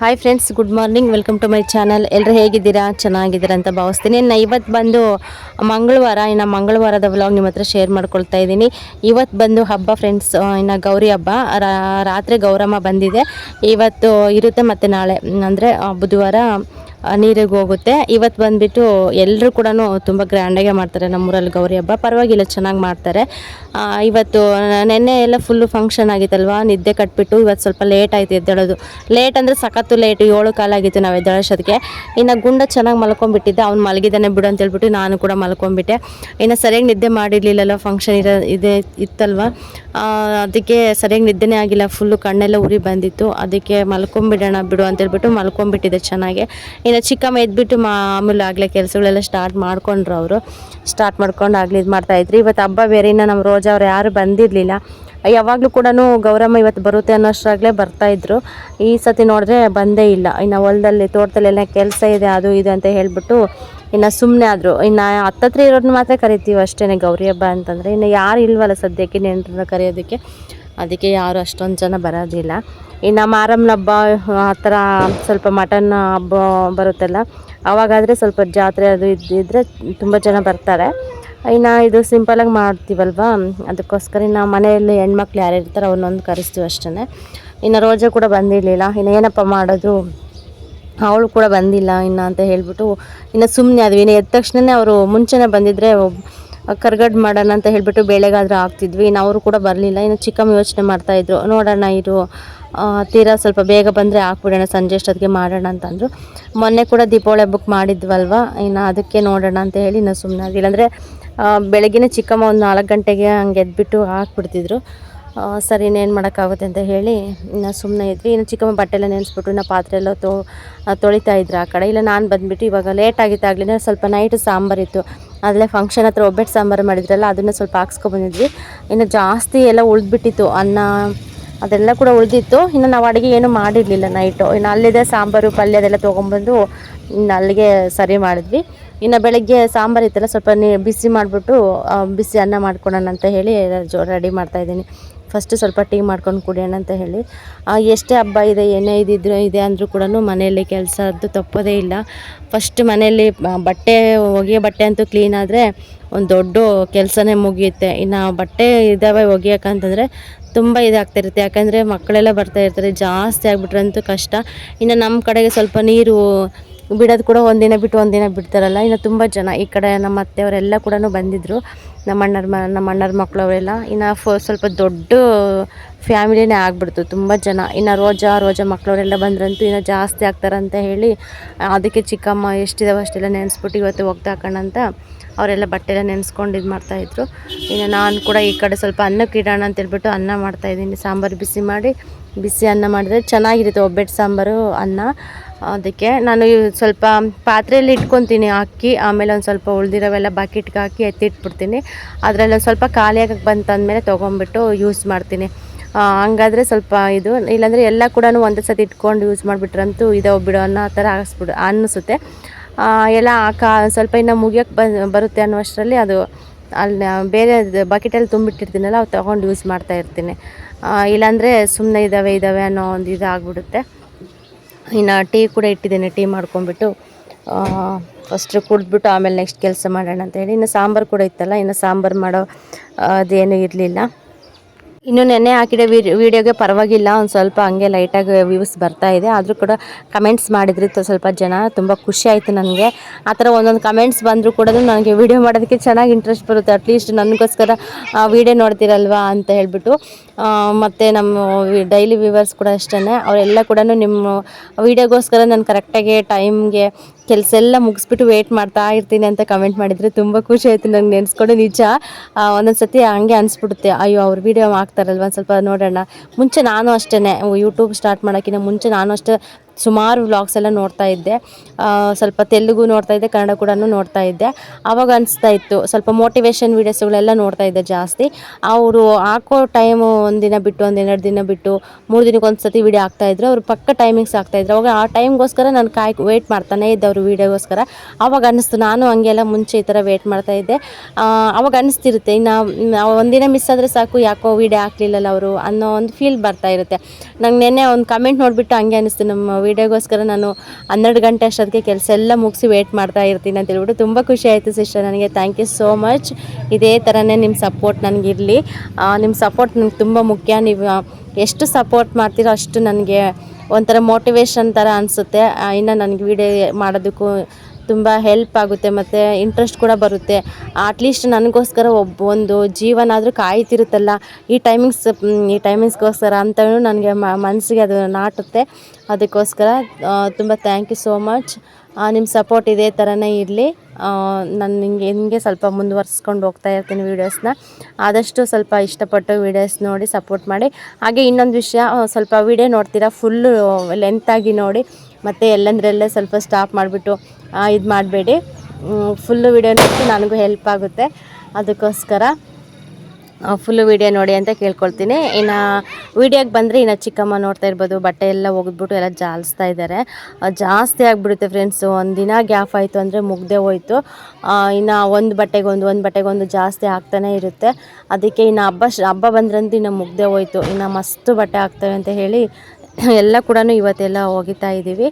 Hi friends good morning welcome to my channel ಎಲ್ಲರೂ ಹೇಗಿದ್ದೀರಾ? ಚೆನ್ನಾಗಿದ್ದೀರಾ ಅಂತ ಭಾವಿಸ್ತೀನಿ. ನಾನು ಇವತ್ತು ಬಂದು ಮಂಗಳವಾರ, ಇನ್ನು ಮಂಗಳವಾರದ ವ್ಲಾಗ್ ನಿಮ್ಮ ಹತ್ರ ಶೇರ್ ಮಾಡ್ಕೊಳ್ತಾ ಇದ್ದೀನಿ. ಇವತ್ತು ಬಂದು ಹಬ್ಬ ಫ್ರೆಂಡ್ಸ್ ಇನ್ನು ಗೌರಿ ಹಬ್ಬ. ರಾತ್ರಿ ಗೌರಮ್ಮ ಬಂದಿದೆ. ಇವತ್ತು ಇರುತ್ತೆ ಮತ್ತು ನಾಳೆ. ಅಂದರೆ ಬುಧವಾರ ನೀರಿಗೆ ಹೋಗುತ್ತೆ. ಇವತ್ತು ಬಂದುಬಿಟ್ಟು ಎಲ್ಲರೂ ಕೂಡ ತುಂಬ ಗ್ರ್ಯಾಂಡಾಗೆ ಮಾಡ್ತಾರೆ ನಮ್ಮೂರಲ್ಲಿ ಗೌರಿ ಹಬ್ಬ. ಪರವಾಗಿಲ್ಲ, ಚೆನ್ನಾಗಿ ಮಾಡ್ತಾರೆ. ಇವತ್ತು ನೆನ್ನೆ ಎಲ್ಲ ಫುಲ್ಲು ಫಂಕ್ಷನ್ ಆಗಿತ್ತಲ್ವ? ನಿದ್ದೆ ಕಟ್ಬಿಟ್ಟು ಇವತ್ತು ಸ್ವಲ್ಪ ಲೇಟ್ ಆಯಿತು ಎದ್ದೇಳೋದು. ಲೇಟ್ ಅಂದರೆ ಸಖತ್ತು ಲೇಟ್ ಏಳು ಕಾಲಾಗಿತ್ತು ನಾವು ಎದ್ದೇಳೋಷ್ಟೊತ್ತಿಗೆ. ಇನ್ನು ಗುಂಡ ಚೆನ್ನಾಗಿ ಮಲ್ಕೊಂಬಿಟ್ಟಿದ್ದೆ ಅವ್ನು ಮಲಗಿದ್ದಾನೆ ಬಿಡು ಅಂತೇಳ್ಬಿಟ್ಟು ನಾನು ಕೂಡ ಮಲ್ಕೊಂಬಿಟ್ಟೆ ಇನ್ನು ಸರಿಯಾಗಿ ನಿದ್ದೆ ಮಾಡಿರಲಿಲ್ಲಲ್ಲ ಫಂಕ್ಷನ್ ಇರೋ, ಇದೆ, ಇತ್ತಲ್ವ? ಅದಕ್ಕೆ ಸರಿಯಾಗಿ ನಿದ್ದೆನೇ ಆಗಿಲ್ಲ. ಫುಲ್ಲು ಕಣ್ಣೆಲ್ಲ ಉರಿ ಬಂದಿತ್ತು. ಅದಕ್ಕೆ ಮಲ್ಕೊಂಬಿಡೋಣ ಬಿಡು ಅಂತೇಳ್ಬಿಟ್ಟು ಮಲ್ಕೊಂಬಿಟ್ಟಿದ್ದೆ ಚೆನ್ನಾಗಿ. ಇನ್ನು ಚಿಕ್ಕಮ್ಮ ಎದ್ಬಿಟ್ಟು ಮಾಮೂಲಿ ಆಗಲೇ ಕೆಲಸಗಳೆಲ್ಲ ಸ್ಟಾರ್ಟ್ ಮಾಡ್ಕೊಂಡ್ರು ಅವರು. ಸ್ಟಾರ್ಟ್ ಮಾಡ್ಕೊಂಡು ಆಗಲಿ ಇದು ಮಾಡ್ತಾಯಿದ್ರು ಇವತ್ತು ಹಬ್ಬ ಬೇರೆ, ಇನ್ನು ನಮ್ಮ ರೋಜಾ ಅವ್ರು ಯಾರು ಬಂದಿರಲಿಲ್ಲ. ಯಾವಾಗಲೂ ಕೂಡ ಗೌರಮ್ಮ ಇವತ್ತು ಬರುತ್ತೆ ಅನ್ನೋಷ್ಟ್ರಾಗಲೇ ಬರ್ತಾಯಿದ್ರು ಈ ಸತಿ ನೋಡಿದ್ರೆ ಬಂದೇ ಇಲ್ಲ. ಇನ್ನು ಹೊಲದಲ್ಲಿ, ತೋಟದಲ್ಲೆಲ್ಲ ಕೆಲಸ ಇದೆ, ಅದು ಇದು ಅಂತ ಹೇಳಿಬಿಟ್ಟು ಇನ್ನು ಸುಮ್ಮನೆ ಆದರು. ಇನ್ನು ಹತ್ತತ್ರ ಇರೋದನ್ನ ಮಾತ್ರ ಕರಿತೀವಿ ಅಷ್ಟೇ ಗೌರಿ ಹಬ್ಬ ಅಂತಂದರೆ. ಇನ್ನು ಯಾರು ಇಲ್ವಲ್ಲ ಸದ್ಯಕ್ಕೆ ನೆಂಟ್ರನ್ನ ಕರೆಯೋದಕ್ಕೆ. ಅದಕ್ಕೆ ಯಾರು ಅಷ್ಟೊಂದು ಜನ ಬರೋದಿಲ್ಲ. ಇನ್ನು ಮಾರಮ್ಮನ ಹಬ್ಬ, ಆ ಥರ ಸ್ವಲ್ಪ ಮಟನ್ ಹಬ್ಬ ಬರುತ್ತಲ್ಲ, ಅವಾಗಾದರೆ ಸ್ವಲ್ಪ ಜಾತ್ರೆ ಅದು ಇದ್ದಿದ್ದರೆ ತುಂಬ ಜನ ಬರ್ತಾರೆ. ಇನ್ನು ಇದು ಸಿಂಪಲಾಗಿ ಮಾಡ್ತೀವಲ್ವಾ? ಅದಕ್ಕೋಸ್ಕರ ಇನ್ನು ಮನೆಯಲ್ಲಿ ಹೆಣ್ಮಕ್ಳು ಯಾರು ಇರ್ತಾರೆ ಅವ್ರನ್ನೊಂದು ಕರೆಸ್ತೀವಿ ಅಷ್ಟೇ ಇನ್ನು ರೋಜಾ ಕೂಡ ಬಂದಿರಲಿಲ್ಲ. ಇನ್ನು ಏನಪ್ಪ ಮಾಡೋದು? ಅವಳು ಕೂಡ ಬಂದಿಲ್ಲ ಇನ್ನು ಅಂತ ಹೇಳಿಬಿಟ್ಟು, ಇನ್ನು ಸುಮ್ಮನೆ ಅದು ಇನ್ನು ಎದ್ದ ತಕ್ಷಣವೇ ಅವರು ಮುಂಚೆನೇ ಬಂದಿದ್ದರೆ ಕರ್ಗಡ್ ಮಾಡೋಣ ಅಂತ ಹೇಳಿಬಿಟ್ಟು ಬೇಳೆಗಾದ್ರೆ ಹಾಕ್ತಿದ್ವಿ. ಇನ್ನು ಅವರು ಕೂಡ ಬರಲಿಲ್ಲ. ಇನ್ನು ಚಿಕ್ಕಮ್ಮ ಯೋಚನೆ ಮಾಡ್ತಾಯಿದ್ರು ನೋಡೋಣ ಇರು ತೀರಾ ಸ್ವಲ್ಪ ಬೇಗ ಬಂದರೆ ಹಾಕ್ಬಿಡೋಣ, ಸಂಜೆ ಅಷ್ಟೊತ್ತಿಗೆ ಮಾಡೋಣ ಅಂತಂದರು. ಮೊನ್ನೆ ಕೂಡ ದೀಪಾವಳಿ ಬುಕ್ ಮಾಡಿದ್ವಲ್ವ? ಇನ್ನು ಅದಕ್ಕೆ ನೋಡೋಣ ಅಂತ ಹೇಳಿ ಇನ್ನು ಸುಮ್ಮನೆ ಆಗಿಲ್ಲ. ಅಂದರೆ ಬೆಳಗ್ಗೆನೇ ಚಿಕ್ಕಮ್ಮ ಒಂದು ನಾಲ್ಕು ಗಂಟೆಗೆ ಹಂಗೆ ಎದ್ಬಿಟ್ಟು ಹಾಕ್ಬಿಡ್ತಿದ್ರು. ಸರಿ, ಇನ್ನೇನು ಮಾಡೋಕ್ಕಾಗುತ್ತೆ ಅಂತ ಹೇಳಿ ಇನ್ನು ಸುಮ್ಮನೆ ಇದ್ವಿ. ಇನ್ನು ಚಿಕ್ಕಮ್ಮ ಬಟ್ಟೆ ಎಲ್ಲ ನೆನೆಸ್ಬಿಟ್ಟು ಇನ್ನು ಪಾತ್ರೆ ಎಲ್ಲ ತೊ ತೊಳಿತಾ ಇದ್ರು ಆ ಕಡೆ. ಇಲ್ಲ, ನಾನು ಬಂದುಬಿಟ್ಟು ಇವಾಗ ಲೇಟ್ ಆಗಲಿಲ್ಲ ಸ್ವಲ್ಪ ನೈಟ್ ಸಾಂಬಾರಿತ್ತು ಅದಲ್ಲೇ ಫಂಕ್ಷನ್ ಹತ್ರ ಒಬ್ಬಟ್ಟು ಸಾಂಬಾರು ಮಾಡಿದ್ರಲ್ಲ, ಅದನ್ನು ಸ್ವಲ್ಪ ಹಾಕ್ಸ್ಕೊಬಂದಿದ್ವಿ ಇನ್ನು ಜಾಸ್ತಿ ಎಲ್ಲ ಉಳಿದ್ಬಿಟ್ಟಿತ್ತು, ಅನ್ನ ಅದೆಲ್ಲ ಕೂಡ ಉಳಿದಿತ್ತು. ಇನ್ನು ನಾವು ಅಡುಗೆ ಏನು ಮಾಡಿರಲಿಲ್ಲ ನೈಟು ಇನ್ನು ಅಲ್ಲಿದೆ ಸಾಂಬಾರು, ಪಲ್ಯ ಅದೆಲ್ಲ ತೊಗೊಂಬಂದು ಇನ್ನು ಅಲ್ಲಿಗೆ ಸರಿ ಮಾಡಿದ್ವಿ. ಇನ್ನು ಬೆಳಗ್ಗೆ ಸಾಂಬಾರು ಇತ್ತಲ್ಲ, ಸ್ವಲ್ಪ ನೀ, ಬಿಸಿ ಮಾಡಿಬಿಟ್ಟು ಬಿಸಿ ಅನ್ನ ಮಾಡ್ಕೊಳೋಣ ಅಂತ ಹೇಳಿ ಜೋ ರೆಡಿ ಮಾಡ್ತಾಯಿದ್ದೀನಿ ಫಸ್ಟು ಸ್ವಲ್ಪ ಟೀ ಮಾಡ್ಕೊಂಡು ಕುಡಿಯೋಣ ಅಂತ ಹೇಳಿ. ಎಷ್ಟೇ ಹಬ್ಬ ಇದೆ, ಏನೇ ಇದಿದ್ರು ಇದೆ ಅಂದರೂ ಕೂಡ ಮನೆಯಲ್ಲಿ ಕೆಲಸದ್ದು ತಪ್ಪೋದೇ ಇಲ್ಲ. ಫಸ್ಟ್ ಮನೆಯಲ್ಲಿ ಬಟ್ಟೆ, ಒಗೆಯೋ ಬಟ್ಟೆ ಅಂತೂ ಕ್ಲೀನ್ ಆದರೆ ಒಂದು ದೊಡ್ಡ ಕೆಲಸನೇ ಮುಗಿಯುತ್ತೆ. ಇನ್ನು ಬಟ್ಟೆ ಇದ್ದಾವೆ ಒಗೆಯೋಕ್ಕಂತಂದರೆ ತುಂಬ ಇದಾಗ್ತಿರುತ್ತೆ. ಯಾಕಂದರೆ ಮಕ್ಕಳೆಲ್ಲ ಬರ್ತಾ ಇರ್ತಾರೆ, ಜಾಸ್ತಿ ಆಗಿಬಿಟ್ರಂತೂ ಕಷ್ಟ. ಇನ್ನು ನಮ್ಮ ಕಡೆಗೆ ಸ್ವಲ್ಪ ನೀರು ಬಿಡೋದು ಕೂಡ ಒಂದಿನ ಬಿಟ್ಟು ಒಂದಿನ ಬಿಡ್ತಾರಲ್ಲ. ಇನ್ನು ತುಂಬ ಜನ ಈ ಕಡೆ ನಮ್ಮ ಅತ್ತೆಯವರೆಲ್ಲ ಕೂಡ ಬಂದಿದ್ದರು ನಮ್ಮ ಅಣ್ಣರ ಮ, ನಮ್ಮ ಅಣ್ಣರ ಮಕ್ಕಳವರೆಲ್ಲ ಇನ್ನು ಫ, ಸ್ವಲ್ಪ ದೊಡ್ಡ ಫ್ಯಾಮಿಲಿನೇ ಆಗ್ಬಿಡ್ತು ತುಂಬ ಜನ. ಇನ್ನು ರೋಜಾ ರೋಜಾ ಮಕ್ಕಳವರೆಲ್ಲ ಬಂದ್ರಂತೂ ಇನ್ನು ಜಾಸ್ತಿ ಆಗ್ತಾರಂತ ಹೇಳಿ, ಅದಕ್ಕೆ ಚಿಕ್ಕಮ್ಮ ಎಷ್ಟಿದಾವೆ ಅಷ್ಟೆಲ್ಲ ನೆನೆಸ್ಬಿಟ್ಟು ಇವತ್ತು ಹೋಗ್ತಾ ಹಾಕೋಣ ಅಂತ ಅವರೆಲ್ಲ ಬಟ್ಟೆ ಎಲ್ಲ ನೆನೆಸ್ಕೊಂಡು ಇದು ಮಾಡ್ತಾಯಿದ್ರು ಇನ್ನು ನಾನು ಕೂಡ ಈ ಕಡೆ ಸ್ವಲ್ಪ ಅನ್ನಕ್ಕೆ ಇಡೋಣ ಅಂತ ಹೇಳ್ಬಿಟ್ಟು ಅನ್ನ ಮಾಡ್ತಾಯಿದ್ದೀನಿ ಸಾಂಬಾರು ಬಿಸಿ ಮಾಡಿ, ಬಿಸಿ ಅನ್ನ ಮಾಡಿದ್ರೆ ಚೆನ್ನಾಗಿರುತ್ತೆ ಒಬ್ಬಟ್ಟು ಸಾಂಬಾರು, ಅನ್ನ. ಅದಕ್ಕೆ ನಾನು ಸ್ವಲ್ಪ ಪಾತ್ರೆಯಲ್ಲಿ ಇಟ್ಕೊತೀನಿ ಅಕ್ಕಿ, ಆಮೇಲೆ ಒಂದು ಸ್ವಲ್ಪ ಉಳಿದಿರೋವೆಲ್ಲ ಬಕೆಟ್ಗೆ ಹಾಕಿ ಎತ್ತಿಟ್ಬಿಡ್ತೀನಿ. ಅದರಲ್ಲಿ ಒಂದು ಸ್ವಲ್ಪ ಖಾಲಿಯಾಗಕ್ಕೆ ಬಂತಂದಮೇಲೆ ತೊಗೊಂಬಿಟ್ಟು ಯೂಸ್ ಮಾಡ್ತೀನಿ. ಹಂಗಾದರೆ ಸ್ವಲ್ಪ ಇದು, ಇಲ್ಲಾಂದರೆ ಎಲ್ಲ ಕೂಡ ಒಂದೇ ಸತಿ ಇಟ್ಕೊಂಡು ಯೂಸ್ ಮಾಡಿಬಿಟ್ರಂತೂ ಇದಾವೆ ಬಿಡೋ ಅನ್ನೋ ಆ ಥರ ಆಗಿಸ್ಬಿಡು, ಅನ್ನಿಸುತ್ತೆ. ಎಲ್ಲ ಕಾ, ಸ್ವಲ್ಪ ಇನ್ನು ಮುಗಿಯೋಕ್ಕೆ ಬರುತ್ತೆ ಅನ್ನೋಷ್ಟರಲ್ಲಿ ಅದು ಅಲ್ಲಿ ಬೇರೆ ಬಕೆಟಲ್ಲಿ ತುಂಬಿಟ್ಟಿರ್ತೀನಲ್ಲ, ಅವು ತೊಗೊಂಡು ಯೂಸ್ ಮಾಡ್ತಾ ಇರ್ತೀನಿ. ಇಲ್ಲಾಂದರೆ ಸುಮ್ಮನೆ ಇದ್ದಾವೆ ಇದ್ದಾವೆ ಅನ್ನೋ ಒಂದು ಇದು ಆಗ್ಬಿಡುತ್ತೆ. ಇನ್ನು ಟೀ ಕೂಡ ಇಟ್ಟಿದ್ದೇನೆ, ಟೀ ಮಾಡ್ಕೊಂಬಿಟ್ಟು ಫಸ್ಟ್ ಕುಡಿದ್ಬಿಟ್ಟು ಆಮೇಲೆ ನೆಕ್ಸ್ಟ್ ಕೆಲಸ ಮಾಡೋಣ ಅಂತ ಹೇಳಿ. ಇನ್ನು ಸಾಂಬಾರು ಕೂಡ ಇತ್ತಲ್ಲ, ಇನ್ನು ಸಾಂಬಾರು ಮಾಡೋ ಅದೇನೂ ಇರಲಿಲ್ಲ. ಇನ್ನು ನೆನ್ನೆ ಹಾಕಿದ ವಿಡಿಯೋಗೆ ಪರವಾಗಿಲ್ಲ, ಒಂದು ಸ್ವಲ್ಪ ಹಂಗೆ ಲೈಟಾಗಿ ವ್ಯೂಸ್ ಬರ್ತಾ ಇದೆ. ಆದರೂ ಕೂಡ ಕಮೆಂಟ್ಸ್ ಮಾಡಿದ್ರಿ ಸ್ವಲ್ಪ ಜನ ತುಂಬ ಖುಷಿ ಆಯಿತು ನನಗೆ. ಆ ಥರ ಒಂದೊಂದು ಕಮೆಂಟ್ಸ್ ಬಂದರೂ ಕೂಡ ನನಗೆ ವೀಡಿಯೋ ಮಾಡೋದಕ್ಕೆ ಚೆನ್ನಾಗಿ ಇಂಟ್ರೆಸ್ಟ್ ಬರುತ್ತೆ. ಅಟ್ಲೀಸ್ಟ್ ನನಗೋಸ್ಕರ ವೀಡಿಯೋ ನೋಡ್ತೀರಲ್ವಾ ಅಂತ ಹೇಳ್ಬಿಟ್ಟು. ಮತ್ತು ನಮ್ಮ ಡೈಲಿ ವ್ಯೂವರ್ಸ್ ಕೂಡ ಅಷ್ಟೇ ಅವರೆಲ್ಲ ಕೂಡ ನಿಮ್ಮ ವೀಡಿಯೋಗೋಸ್ಕರ ನಾನು ಕರೆಕ್ಟಾಗಿ ಟೈಮ್ಗೆ ಕೆಲಸ ಎಲ್ಲ ಮುಗಿಸ್ಬಿಟ್ಟು ವೇಟ್ ಮಾಡ್ತಾ ಇರ್ತೀನಿ ಅಂತ ಕಮೆಂಟ್ ಮಾಡಿದರೆ ತುಂಬ ಖುಷಿ ಆಯಿತು. ನಂಗೆ ನೆನೆಸ್ಕೊಂಡು ನಿಜ. ಒಂದೊಂದು ಸತಿ ಹಂಗೆ ಅನಿಸ್ಬಿಡುತ್ತೆ. ಅಯ್ಯೋ, ಅವ್ರ ವೀಡಿಯೋ ಹಾಕ್ತಾರಲ್ವ? ಒಂದು ಸ್ವಲ್ಪ ನೋಡೋಣ. ಮುಂಚೆ ನಾನು ಅಷ್ಟೇ ಯೂಟ್ಯೂಬ್ ಸ್ಟಾರ್ಟ್ ಮಾಡೋಕ್ಕಿಂತ ಮುಂಚೆ ನಾನು ಅಷ್ಟೇ ಸುಮಾರು ವ್ಲಾಗ್ಸ್ ಎಲ್ಲ ನೋಡ್ತಾ ಇದ್ದೆ. ಸ್ವಲ್ಪ ತೆಲುಗು ನೋಡ್ತಾ ಇದ್ದೆ ಕನ್ನಡ ಕೂಡ ನೋಡ್ತಾ ಇದ್ದೆ. ಆವಾಗ ಅನಿಸ್ತಾ ಇತ್ತು ಸ್ವಲ್ಪ ಮೋಟಿವೇಶನ್ ವೀಡಿಯೋಸ್ಗಳೆಲ್ಲ ನೋಡ್ತಾ ಇದ್ದೆ ಜಾಸ್ತಿ. ಅವರು ಹಾಕೋ ಟೈಮು ಒಂದಿನ ಬಿಟ್ಟು ಒಂದು ಎರಡು ದಿನ ಬಿಟ್ಟು ಮೂರು ದಿನಕ್ಕೆ ಒಂದು ಸತಿ ವೀಡಿಯೋ ಹಾಕ್ತಾಯಿದ್ರು ಅವ್ರು ಪಕ್ಕ ಟೈಮಿಂಗ್ಸ್ ಆಗ್ತಾಯಿದ್ರು ಅವಾಗ ಆ ಟೈಮ್ಗೋಸ್ಕರ ನಾನು ಕಾಯ್ ವೇಟ್ ಮಾಡ್ತಾನೆ ಇದ್ದೆ ಅವ್ರ ವೀಡಿಯೋಗೋಸ್ಕರ ಆವಾಗ ಅನ್ನಿಸ್ತು ನಾನು ಹಂಗೆಲ್ಲ ಮುಂಚೆ ಈ ಥರ ವೇಟ್ ಮಾಡ್ತಾ ಇದ್ದೆ. ಆ, ಅವಾಗ ಅನಿಸ್ತಿರುತ್ತೆ ಇನ್ನು ಒಂದಿನ ಮಿಸ್ ಆದರೆ ಸಾಕು ಯಾಕೋ ವೀಡಿಯೋ ಹಾಕ್ಲಿಲ್ಲಲ್ಲ ಅವರು ಅನ್ನೋ ಒಂದು ಫೀಲ್ ಬರ್ತಾ ಇರುತ್ತೆ. ನಂಗೆ ನೆನ್ನೆ ಒಂದು ಕಮೆಂಟ್ ನೋಡಿಬಿಟ್ಟು ಹಂಗೆ ಅನಿಸ್ತು ನಮ್ಮ ವೀಡಿಯೋಗೋಸ್ಕರ ನಾನು ಹನ್ನೆರಡು ಗಂಟೆ ಅಷ್ಟೊತ್ತಿಗೆ ಕೆಲಸ ಎಲ್ಲ ಮುಗಿಸಿ ವೇಟ್ ಮಾಡ್ತಾ ಇರ್ತೀನಿ ಅಂತ ಹೇಳ್ಬಿಟ್ಟು ತುಂಬ ಖುಷಿ ಆಯಿತು ಸಿಸ್ಟರ್ ನನಗೆ. ಥ್ಯಾಂಕ್ ಯು ಸೋ ಮಚ್ ಇದೇ ಥರನೇ ನಿಮ್ಮ ಸಪೋರ್ಟ್ ನನಗಿರಲಿ ನಿಮ್ಮ ಸಪೋರ್ಟ್ ನನಗೆ ತುಂಬ ಮುಖ್ಯ. ನೀವು ಎಷ್ಟು ಸಪೋರ್ಟ್ ಮಾಡ್ತೀರೋ ಅಷ್ಟು ನನಗೆ ಒಂಥರ ಮೋಟಿವೇಶನ್ ಥರ ಅನಿಸುತ್ತೆ. ಇನ್ನು ನನಗೆ ವೀಡಿಯೋ ಮಾಡೋದಕ್ಕೂ ತುಂಬ ಹೆಲ್ಪ್ ಆಗುತ್ತೆ ಮತ್ತು ಇಂಟ್ರೆಸ್ಟ್ ಕೂಡ ಬರುತ್ತೆ. ಅಟ್ಲೀಸ್ಟ್ ನನಗೋಸ್ಕರ ಒಬ್ಬ ಒಂದು ಜೀವನಾದರೂ ಕಾಯ್ತಿರುತ್ತಲ್ಲ. ಈ ಟೈಮಿಂಗ್ಸ್ ಈ ಟೈಮಿಂಗ್ಸ್ಗೋಸ್ಕರ ಅಂತಲೂ ನನಗೆ ಮನಸ್ಸಿಗೆ ಅದು ನಾಟುತ್ತೆ. ಅದಕ್ಕೋಸ್ಕರ ತುಂಬ ಥ್ಯಾಂಕ್ ಯು ಸೋ ಮಚ್ ನಿಮ್ಮ ಸಪೋರ್ಟ್ ಇದೇ ಥರನೇ ಇರಲಿ. ನಾನು ನಿಮಗೆ ಹಿಂಗೆ ಸ್ವಲ್ಪ ಮುಂದುವರ್ಸ್ಕೊಂಡು ಹೋಗ್ತಾ ಇರ್ತೀನಿ ವೀಡಿಯೋಸ್ನ ಆದಷ್ಟು ಸ್ವಲ್ಪ ಇಷ್ಟಪಟ್ಟು ವೀಡಿಯೋಸ್ ನೋಡಿ ಸಪೋರ್ಟ್ ಮಾಡಿ. ಹಾಗೆ ಇನ್ನೊಂದು ವಿಷಯ, ಸ್ವಲ್ಪ ವೀಡಿಯೋ ನೋಡ್ತೀರಾ ಫುಲ್ಲು ಲೆಂತಾಗಿ ನೋಡಿ. ಮತ್ತು ಎಲ್ಲಂದ್ರಲ್ಲೇ ಸ್ವಲ್ಪ ಸ್ಟಾಪ್ ಮಾಡಿಬಿಟ್ಟು ಇದು ಮಾಡಬೇಡಿ. ಫುಲ್ಲು ವೀಡಿಯೋ ನೋಡಿ ನನಗೂ ಹೆಲ್ಪ್ ಆಗುತ್ತೆ. ಅದಕ್ಕೋಸ್ಕರ ಫುಲ್ಲು ವೀಡಿಯೋ ನೋಡಿ ಅಂತ ಕೇಳ್ಕೊಳ್ತೀನಿ. ಇನ್ನು ವೀಡಿಯೋಗೆ ಬಂದರೆ ಇನ್ನು ಚಿಕ್ಕಮ್ಮ ನೋಡ್ತಾ ಇರ್ಬೋದು, ಬಟ್ಟೆ ಎಲ್ಲ ಒಗೆದ್ಬಿಟ್ಟು ಎಲ್ಲ ಜಾಲಿಸ್ತಾ ಇದ್ದಾರೆ ಜಾಸ್ತಿ ಆಗಿಬಿಡುತ್ತೆ ಫ್ರೆಂಡ್ಸು ಒಂದು ದಿನ ಗ್ಯಾಪ್ ಆಯಿತು ಅಂದರೆ ಮುಗ್ದೆ ಹೋಯಿತು. ಇನ್ನು ಒಂದು ಬಟ್ಟೆಗೊಂದು ಒಂದು ಬಟ್ಟೆಗೊಂದು ಜಾಸ್ತಿ ಆಗ್ತಾನೇ ಇರುತ್ತೆ. ಅದಕ್ಕೆ ಇನ್ನು ಹಬ್ಬ ಹಬ್ಬ ಬಂದ್ರಂತೂ ಇನ್ನು ಮುಗ್ದೆ ಹೋಯ್ತು. ಇನ್ನು ಮಸ್ತು ಬಟ್ಟೆ ಆಗ್ತವೆ ಅಂತ ಹೇಳಿ ಎಲ್ಲ ಕೂಡ ಇವತ್ತೆಲ್ಲ ಹೋಗಿತಾ ಇದ್ದೀವಿ.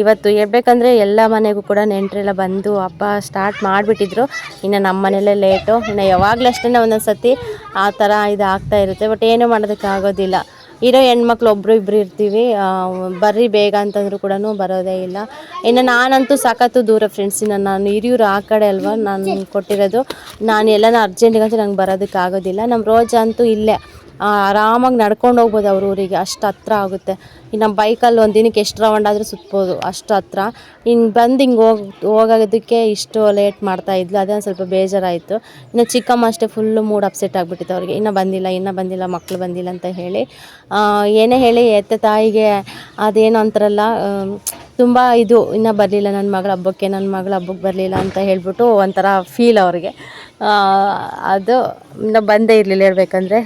ಇವತ್ತು ಹೇಳ್ಬೇಕಂದ್ರೆ ಎಲ್ಲ ಮನೆಗೂ ಕೂಡ ನೆಂಟರೆಲ್ಲ ಬಂದು ಹಬ್ಬ ಸ್ಟಾರ್ಟ್ ಮಾಡಿಬಿಟ್ಟಿದ್ರು. ಇನ್ನು ನಮ್ಮ ಮನೇಲೇ ಲೇಟು ಇನ್ನು ಯಾವಾಗಲೂ ಅಷ್ಟೇ ಒಂದೊಂದು ಸತಿ ಆ ಥರ ಇದು ಆಗ್ತಾ ಇರುತ್ತೆ. ಬಟ್ ಏನೂ ಮಾಡೋದಕ್ಕೆ ಆಗೋದಿಲ್ಲ. ಇರೋ ಹೆಣ್ಮಕ್ಳು ಒಬ್ಬರು ಇಬ್ಬರು ಇರ್ತೀವಿ. ಬರ್ರಿ ಬೇಗ ಅಂತಂದ್ರು ಕೂಡ ಬರೋದೇ ಇಲ್ಲ. ಇನ್ನು ನಾನಂತೂ ಸಾಕತ್ತು ದೂರ ಫ್ರೆಂಡ್ಸ್ ಇನ್ನು ನಾನು ಹಿರಿಯೂರು ಆ ಕಡೆ ಅಲ್ವಾ? ನಾನು ಕೊಟ್ಟಿರೋದು. ನಾನು ಎಲ್ಲನೂ ಅರ್ಜೆಂಟಿಗಂತೂ ನಂಗೆ ಬರೋದಕ್ಕೆ ಆಗೋದಿಲ್ಲ. ನಮ್ಮ ರೋಜಾ ಅಂತೂ ಇಲ್ಲೇ. ಆರಾಮಾಗಿ ನಡ್ಕೊಂಡು ಹೋಗ್ಬೋದು ಅವ್ರ ಊರಿಗೆ. ಅಷ್ಟು ಹತ್ರ ಆಗುತ್ತೆ. ಇನ್ನು ಬೈಕಲ್ಲಿ ಒಂದು ದಿನಕ್ಕೆ ಎಷ್ಟು ರೌಂಡ್ ಆದರೂ ಸುತ್ಬೋದು. ಅಷ್ಟು ಹತ್ರ. ಹಿಂಗೆ ಬಂದು ಹಿಂಗೆ ಹೋಗಿ, ಹೋಗೋದಕ್ಕೆ ಇಷ್ಟು ಲೇಟ್ ಮಾಡ್ತಾ ಇದ್ಲು. ಅದೇ ಒಂದು ಸ್ವಲ್ಪ ಬೇಜಾರಾಯಿತು. ಇನ್ನು ಚಿಕ್ಕಮ್ಮ ಅಷ್ಟೇ ಫುಲ್ಲು ಮೂಡ್ ಅಪ್ಸೆಟ್ ಆಗಿಬಿಟ್ಟಿತ್ತು ಅವ್ರಿಗೆ. ಇನ್ನೂ ಬಂದಿಲ್ಲ ಇನ್ನೂ ಬಂದಿಲ್ಲ ಮಕ್ಕಳು ಬಂದಿಲ್ಲ ಅಂತ ಹೇಳಿ. ಏನೇ ಹೇಳಿ ಎತ್ತ ತಾಯಿಗೆ ಅದೇನು ಅಂತಾರಲ್ಲ ತುಂಬ ಇದು ಇನ್ನೂ ಬರಲಿಲ್ಲ. ನನ್ನ ಮಗಳ ಹಬ್ಬಕ್ಕೆ ನನ್ನ ಮಗಳ ಹಬ್ಬಕ್ಕೆ ಬರಲಿಲ್ಲ ಅಂತ ಹೇಳ್ಬಿಟ್ಟು ಒಂಥರ ಫೀಲ್ ಅವ್ರಿಗೆ. ಅದು ಇನ್ನು ಬಂದೇ ಇರಲಿಲ್ಲ ಹೇಳ್ಬೇಕಂದ್ರೆ.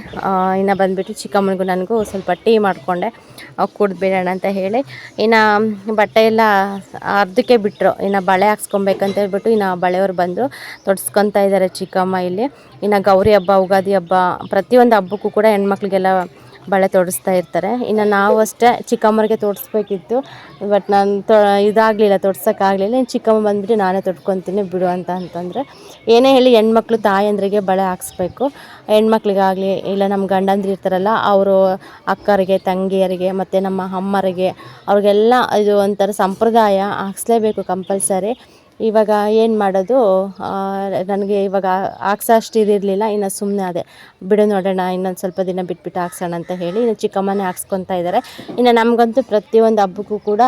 ಇನ್ನು ಬಂದುಬಿಟ್ಟು ಚಿಕ್ಕಮ್ಮನಿಗೂ ನನಗೂ ಸ್ವಲ್ಪ ಟೀ ಮಾಡಿಕೊಂಡೆ. ಕುಡಿದ್ಬಿಡೋಣ ಅಂತ ಹೇಳಿ. ಇನ್ನು ಬಟ್ಟೆ ಎಲ್ಲ ಅರ್ಧಕ್ಕೆ ಬಿಟ್ಟರು ಇನ್ನು ಬಳೆ ಹಾಕ್ಸ್ಕೊಬೇಕಂತ ಹೇಳ್ಬಿಟ್ಟು ಇನ್ನು ಬಳೆಯವರು ಬಂದು ತೊಡ್ಸ್ಕೊತಾ ಇದ್ದಾರೆ ಚಿಕ್ಕಮ್ಮ ಇಲ್ಲಿ. ಇನ್ನು ಗೌರಿ ಹಬ್ಬ ಉಗಾದಿ ಹಬ್ಬ ಪ್ರತಿಯೊಂದು ಹಬ್ಬಕ್ಕೂ ಕೂಡ ಹೆಣ್ಮಕ್ಳಿಗೆಲ್ಲ ಬಳೆ ತೊಡಿಸ್ತಾ ಇರ್ತಾರೆ. ಇನ್ನು ನಾವು ಅಷ್ಟೇ ಚಿಕ್ಕಮ್ಮರಿಗೆ ತೊಡಿಸ್ಬೇಕಿತ್ತು. ಬಟ್ ನಾನು ತೊ, ಇದಾಗಲಿಲ್ಲ, ತೊಡ್ಸೋಕ್ಕಾಗಲಿಲ್ಲ. ಇನ್ನು ಚಿಕ್ಕಮ್ಮ ಬಂದ್ಬಿಟ್ಟು ನಾನೇ ತೊಡ್ಕೊತೀನಿ ಬಿಡು ಅಂತ ಅಂತಂದರೆ, ಏನೇ ಹೇಳಿ ಹೆಣ್ಮಕ್ಳು ತಾಯಂದ್ರಿಗೆ ಬಳೆ ಹಾಕ್ಸ್ಬೇಕು. ಹೆಣ್ಮಕ್ಳಿಗಾಗಲಿ ಇಲ್ಲ ನಮ್ಮ ಗಂಡಂದ್ರಿ ಇರ್ತಾರಲ್ಲ, ಅವರು ಅಕ್ಕರಿಗೆ, ತಂಗಿಯರಿಗೆ, ಮತ್ತು ನಮ್ಮ ಅಮ್ಮರಿಗೆ, ಅವ್ರಿಗೆಲ್ಲ ಇದು ಒಂಥರ ಸಂಪ್ರದಾಯ ಹಾಕ್ಸ್ಲೇಬೇಕು ಕಂಪಲ್ಸರಿ. ಇವಾಗ ಏನು ಮಾಡೋದು? ನನಗೆ ಇವಾಗ ಹಾಕ್ಸೋ ಅಷ್ಟು ಇದಿರಲಿಲ್ಲ ಇನ್ನು ಸುಮ್ಮನೆ ಅದೇ. ಬಿಡು ನೋಡೋಣ ಇನ್ನೊಂದು ಸ್ವಲ್ಪ ದಿನ ಬಿಟ್ಬಿಟ್ಟು ಹಾಕ್ಸೋಣ ಅಂತ ಹೇಳಿ ಇನ್ನು ಚಿಕ್ಕಮ್ಮನೇ ಹಾಕ್ಸ್ಕೊತಾ ಇದ್ದಾರೆ ಇನ್ನು ನಮಗಂತೂ ಪ್ರತಿಯೊಂದು ಹಬ್ಬಕ್ಕೂ ಕೂಡ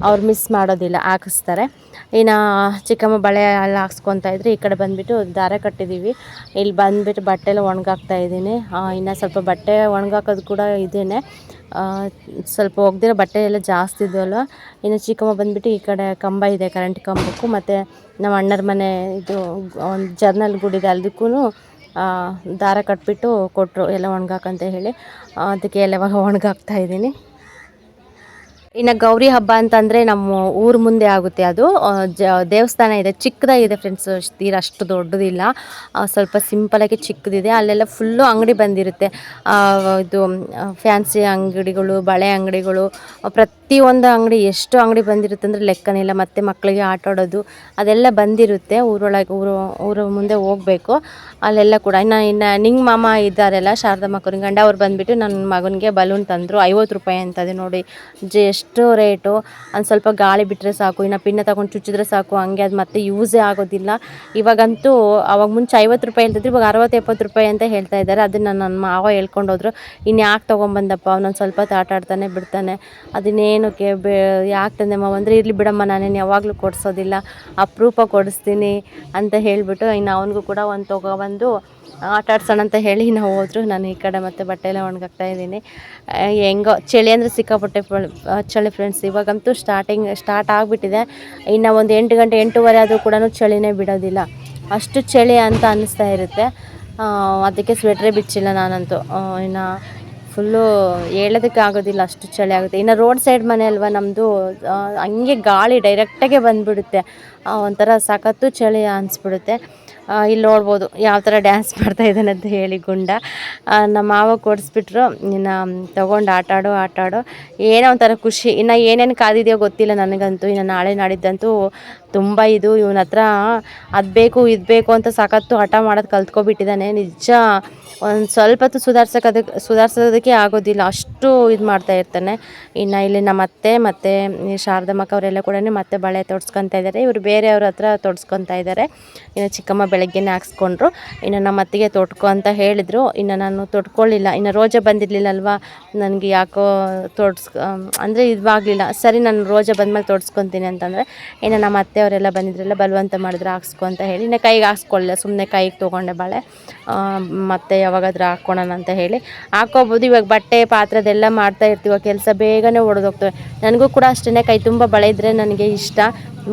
ಅವ್ರು ಮಿಸ್ ಮಾಡೋದಿಲ್ಲ ಹಾಕಿಸ್ತಾರೆ ಇನ್ನು ಚಿಕ್ಕಮ್ಮ ಬಳೆ ಎಲ್ಲ ಹಾಕ್ಸ್ಕೊತಾ ಇದ್ರೆ ಈ ಕಡೆ ಬಂದುಬಿಟ್ಟು ದಾರ ಕಟ್ಟಿದ್ದೀವಿ ಇಲ್ಲಿ ಬಂದುಬಿಟ್ಟು ಬಟ್ಟೆ ಎಲ್ಲ ಒಣಗಾಕ್ತಾ ಇದ್ದೀನಿ. ಇನ್ನು ಸ್ವಲ್ಪ ಬಟ್ಟೆ ಒಣಗಾಕೋದು ಕೂಡ ಇದೇನೆ. ಆ, ಸ್ವಲ್ಪ ಒಗ್ದಿರೋ ಬಟ್ಟೆ ಎಲ್ಲ ಜಾಸ್ತಿ ಇದ್ವಲ್ಲ ಇನ್ನು ಚಿಕ್ಕಮ್ಮ ಬಂದುಬಿಟ್ಟು ಈ ಕಡೆ ಕಂಬ ಇದೆ ಕರೆಂಟ್ ಕಂಬಕ್ಕೂ ಮತ್ತು ನಮ್ಮ ಅಣ್ಣರ ಮನೆ ಇದು ಒಂದು ಜರ್ನಲ್ ಗುಡಿದೆ ಅದಕ್ಕೂ ದಾರ ಕಟ್ಬಿಟ್ಟು ಕೊಟ್ಟರು ಎಲ್ಲ ಒಣಗಾಕಂತ ಹೇಳಿ. ಅದಕ್ಕೆ ಎಲ್ಲ ಒಣಗಾಕ್ತಾ ಇದ್ದೀನಿ. ಇನ್ನು ಗೌರಿ ಹಬ್ಬ ಅಂತಂದರೆ ನಮ್ಮ ಊರ ಮುಂದೆ ಆಗುತ್ತೆ ಅದು. ಜ, ದೇವಸ್ಥಾನ ಇದೆ. ಚಿಕ್ಕದಾಗಿದೆ ಫ್ರೆಂಡ್ಸ್ ತೀರ ಅಷ್ಟು ದೊಡ್ಡದಿಲ್ಲ. ಸ್ವಲ್ಪ ಸಿಂಪಲಾಗಿ ಚಿಕ್ಕದಿದೆ. ಅಲ್ಲೆಲ್ಲ ಫುಲ್ಲು ಅಂಗಡಿ ಬಂದಿರುತ್ತೆ. ಇದು ಫ್ಯಾನ್ಸಿ ಅಂಗಡಿಗಳು, ಬಳೆ ಅಂಗಡಿಗಳು. ಪ್ರತಿಯೊಂದು ಅಂಗಡಿ ಎಷ್ಟು ಅಂಗಡಿ ಬಂದಿರುತ್ತೆ ಅಂದರೆ ಲೆಕ್ಕನಿಲ್ಲ ಮತ್ತು ಮಕ್ಕಳಿಗೆ ಆಟ ಆಡೋದು, ಅದೆಲ್ಲ ಬಂದಿರುತ್ತೆ. ಊರೊಳಗೆ, ಊರು, ಊರ ಮುಂದೆ ಹೋಗಬೇಕು. ಅಲ್ಲೆಲ್ಲ ಕೂಡ. ಇನ್ನು ಇನ್ನು ನಿಂಗೆ ಮಾಮ ಇದ್ದಾರಲ್ಲ ಶಾರದಾ ಮಕ್ಕಳಿಗೆ ಗಂಡ ಅವ್ರು ಬಂದುಬಿಟ್ಟು ನನ್ನ ಮಗನಿಗೆ ಬಲೂನ್ ತಂದರು. ಐವತ್ತು ರೂಪಾಯಿ ಅಂತದೆ ನೋಡಿ. ಜೆ ಎಷ್ಟು ರೇಟು. ಒಂದು ಸ್ವಲ್ಪ ಗಾಳಿ ಬಿಟ್ಟರೆ ಸಾಕು, ಇನ್ನು ಪಿನ್ನ ತಗೊಂಡು ಚುಚ್ಚಿದ್ರೆ ಸಾಕು, ಹಂಗೆ ಅದು ಮತ್ತೆ ಯೂಸೇ ಆಗೋದಿಲ್ಲ. ಇವಾಗಂತೂ ಅವಾಗ ಮುಂಚೆ ಐವತ್ತು ರೂಪಾಯಿ ಹೇಳ್ತಿದ್ರು ಇವಾಗ ಅರವತ್ತು, ಎಪ್ಪತ್ತು ರೂಪಾಯಿ ಅಂತ ಹೇಳ್ತಾ ಇದ್ದಾರೆ. ಅದನ್ನು ನನ್ನ ಮಾವ ಹೇಳ್ಕೊಂಡು ಹೋದ್ರು ಇನ್ನು ಯಾಕೆ ತೊಗೊಂಬಂದಪ್ಪ? ಅವನೊಂದು ಸ್ವಲ್ಪ ತಾಟಾಡ್ತಾನೆ ಬಿಡ್ತಾನೆ. ಅದನ್ನೇನಕ್ಕೆ ಬೇ, ಯಾಕೆ ತಂದೆ ಮಾವ? ಅಂದರೆ ಇರಲಿ ಬಿಡಮ್ಮ, ನಾನೇನು ಯಾವಾಗಲೂ ಕೊಡಿಸೋದಿಲ್ಲ. ಅಪರೂಪ ಕೊಡಿಸ್ತೀನಿ ಅಂತ ಹೇಳಿಬಿಟ್ಟು ಇನ್ನು ಅವನಿಗೂ ಕೂಡ ಒಂದು ತೊಗೊಬಂದು ಆಟ ಆಡ್ಸೋಣ ಅಂತ ಹೇಳಿ ನಾವು ಹೋದ್ರು. ನಾನು ಈ ಕಡೆ ಮತ್ತೆ ಬಟ್ಟೆ ಎಲ್ಲ ಒಣಗಾಕ್ತಾ ಇದ್ದೀನಿ. ಹೆಂಗೋ ಚಳಿ ಅಂದರೆ ಸಿಕ್ಕಾಪಟ್ಟೆ ಚಳಿ ಫ್ರೆಂಡ್ಸ್. ಇವಾಗಂತೂ ಸ್ಟಾರ್ಟಿಂಗ್ ಸ್ಟಾರ್ಟ್ ಆಗಿಬಿಟ್ಟಿದೆ. ಇನ್ನು ಒಂದು ಎಂಟು ಗಂಟೆ, ಎಂಟೂವರೆ ಆದರೂ ಕೂಡ ಚಳಿನೇ ಬಿಡೋದಿಲ್ಲ. ಅಷ್ಟು ಚಳಿ ಅಂತ ಅನ್ನಿಸ್ತಾ ಇರುತ್ತೆ. ಅದಕ್ಕೆ ಸ್ವೆಟ್ರೇ ಬಿಚ್ಚಿಲ್ಲ ನಾನಂತೂ. ಇನ್ನು ಫುಲ್ಲು ಹೇಳೋದಕ್ಕೆ ಆಗೋದಿಲ್ಲ ಅಷ್ಟು ಚಳಿ ಆಗುತ್ತೆ. ಇನ್ನು ರೋಡ್ ಸೈಡ್ ಮನೆ ಅಲ್ವಾ ನಮ್ಮದು ಹಂಗೆ ಗಾಳಿ ಡೈರೆಕ್ಟಾಗೆ ಬಂದುಬಿಡುತ್ತೆ. ಒಂಥರ ಸಖತ್ತು ಚಳಿ ಅನಿಸ್ಬಿಡುತ್ತೆ. ಇಲ್ಲಿ ನೋಡ್ಬೋದು ಯಾವ ಥರ ಡ್ಯಾನ್ಸ್ ಮಾಡ್ತಾ ಇದ್ದಾನೆ ಅಂತ ಹೇಳಿ ಗುಂಡ. ನಮ್ಮ ಮಾವ ಕೊಡಿಸ್ಬಿಟ್ರು, ಇನ್ನು ತೊಗೊಂಡು ಆಟಾಡು ಆಟಾಡು ಏನೋ ಒಂಥರ ಖುಷಿ. ಇನ್ನು ಏನೇನು ಕಾದಿದೆಯೋ ಗೊತ್ತಿಲ್ಲ ನನಗಂತೂ. ಇನ್ನು ನಾಳೆ ನಾಡಿದ್ದಂತೂ ತುಂಬ ಇದು. ಇವನ ಹತ್ರ ಅದು ಬೇಕು, ಇದು ಬೇಕು ಅಂತ ಸಾಕತ್ತು ಹಠ ಮಾಡೋದು ಕಲ್ತ್ಕೊಬಿಟ್ಟಿದ್ದಾನೆ. ನಿಜ, ಒಂದು ಸ್ವಲ್ಪ ಹೊತ್ತು ಸುಧಾರ್ಸಕ್ಕೆ ಅದಕ್ಕೆ ಸುಧಾರ್ಸೋದಕ್ಕೆ ಆಗೋದಿಲ್ಲ. ಅಷ್ಟು ಇದು ಮಾಡ್ತಾ ಇರ್ತಾನೆ. ಇನ್ನು ಇಲ್ಲಿ ನಮ್ಮ ಅತ್ತೆ ಮತ್ತು ಶಾರದಮ್ಮಕ್ಕ ಅವರೆಲ್ಲ ಕೂಡ ಮತ್ತೆ ಬಳೆ ತೊಡ್ಸ್ಕೊತಾ ಇದ್ದಾರೆ ಇವರು ಬೇರೆಯವ್ರ ಹತ್ರ ತೊಡ್ಸ್ಕೊತಾ ಇದ್ದಾರೆ ಇನ್ನು ಚಿಕ್ಕಮ್ಮ ಬೆಳಗ್ಗೆನೇ ಹಾಕ್ಸ್ಕೊಂಡ್ರು. ಇನ್ನು ನಮ್ಮ ಅತ್ತಿಗೆ ತೊಟ್ಕೊ ಅಂತ ಹೇಳಿದರು. ಇನ್ನು ನಾನು ತೊಟ್ಕೊಳ್ಳಿಲ್ಲ ಇನ್ನು ರೋಜ ಬಂದಿರಲಿಲ್ಲಲ್ವಾ? ನನಗೆ ಯಾಕೋ ತೊಡ್ಸ್ ಅಂದರೆ ಇದಾಗಲಿಲ್ಲ ಸರಿ, ನಾನು ರೋಜಾ ಬಂದಮೇಲೆ ತೊಡ್ಸ್ಕೊತೀನಿ ಅಂತಂದರೆ, ಇನ್ನು ನಮ್ಮ ಅತ್ತೆಯವರೆಲ್ಲ ಬಂದಿದ್ರೆಲ್ಲ ಬಲವಂತ ಮಾಡಿದ್ರೆ, ಹಾಕ್ಸ್ಕೊ ಅಂತ ಹೇಳಿ. ಇನ್ನು ಕೈಗೆ ಹಾಕ್ಸ್ಕೊಳ್ಳಿಲ್ಲ ಸುಮ್ಮನೆ ಕೈಗೆ ತೊಗೊಂಡೆ ಬಾಳೆ. ಮತ್ತೆ ಯಾವಾಗಾದ್ರೂ ಹಾಕ್ಕೊಳೋಣ ಅಂತ ಹೇಳಿ. ಹಾಕೋಬೋದು ಇವಾಗ ಬಟ್ಟೆ, ಪಾತ್ರದೆಲ್ಲ ಮಾಡ್ತಾ ಇರ್ತೀವಿ. ಕೆಲಸ ಬೇಗನೆ ಒಡೆದೋಗ್ತವೆ. ನನಗೂ ಕೂಡ ಅಷ್ಟೇ ಕೈ ತುಂಬ ಬಳೆ ಇದ್ದರೆ ನನಗೆ ಇಷ್ಟ.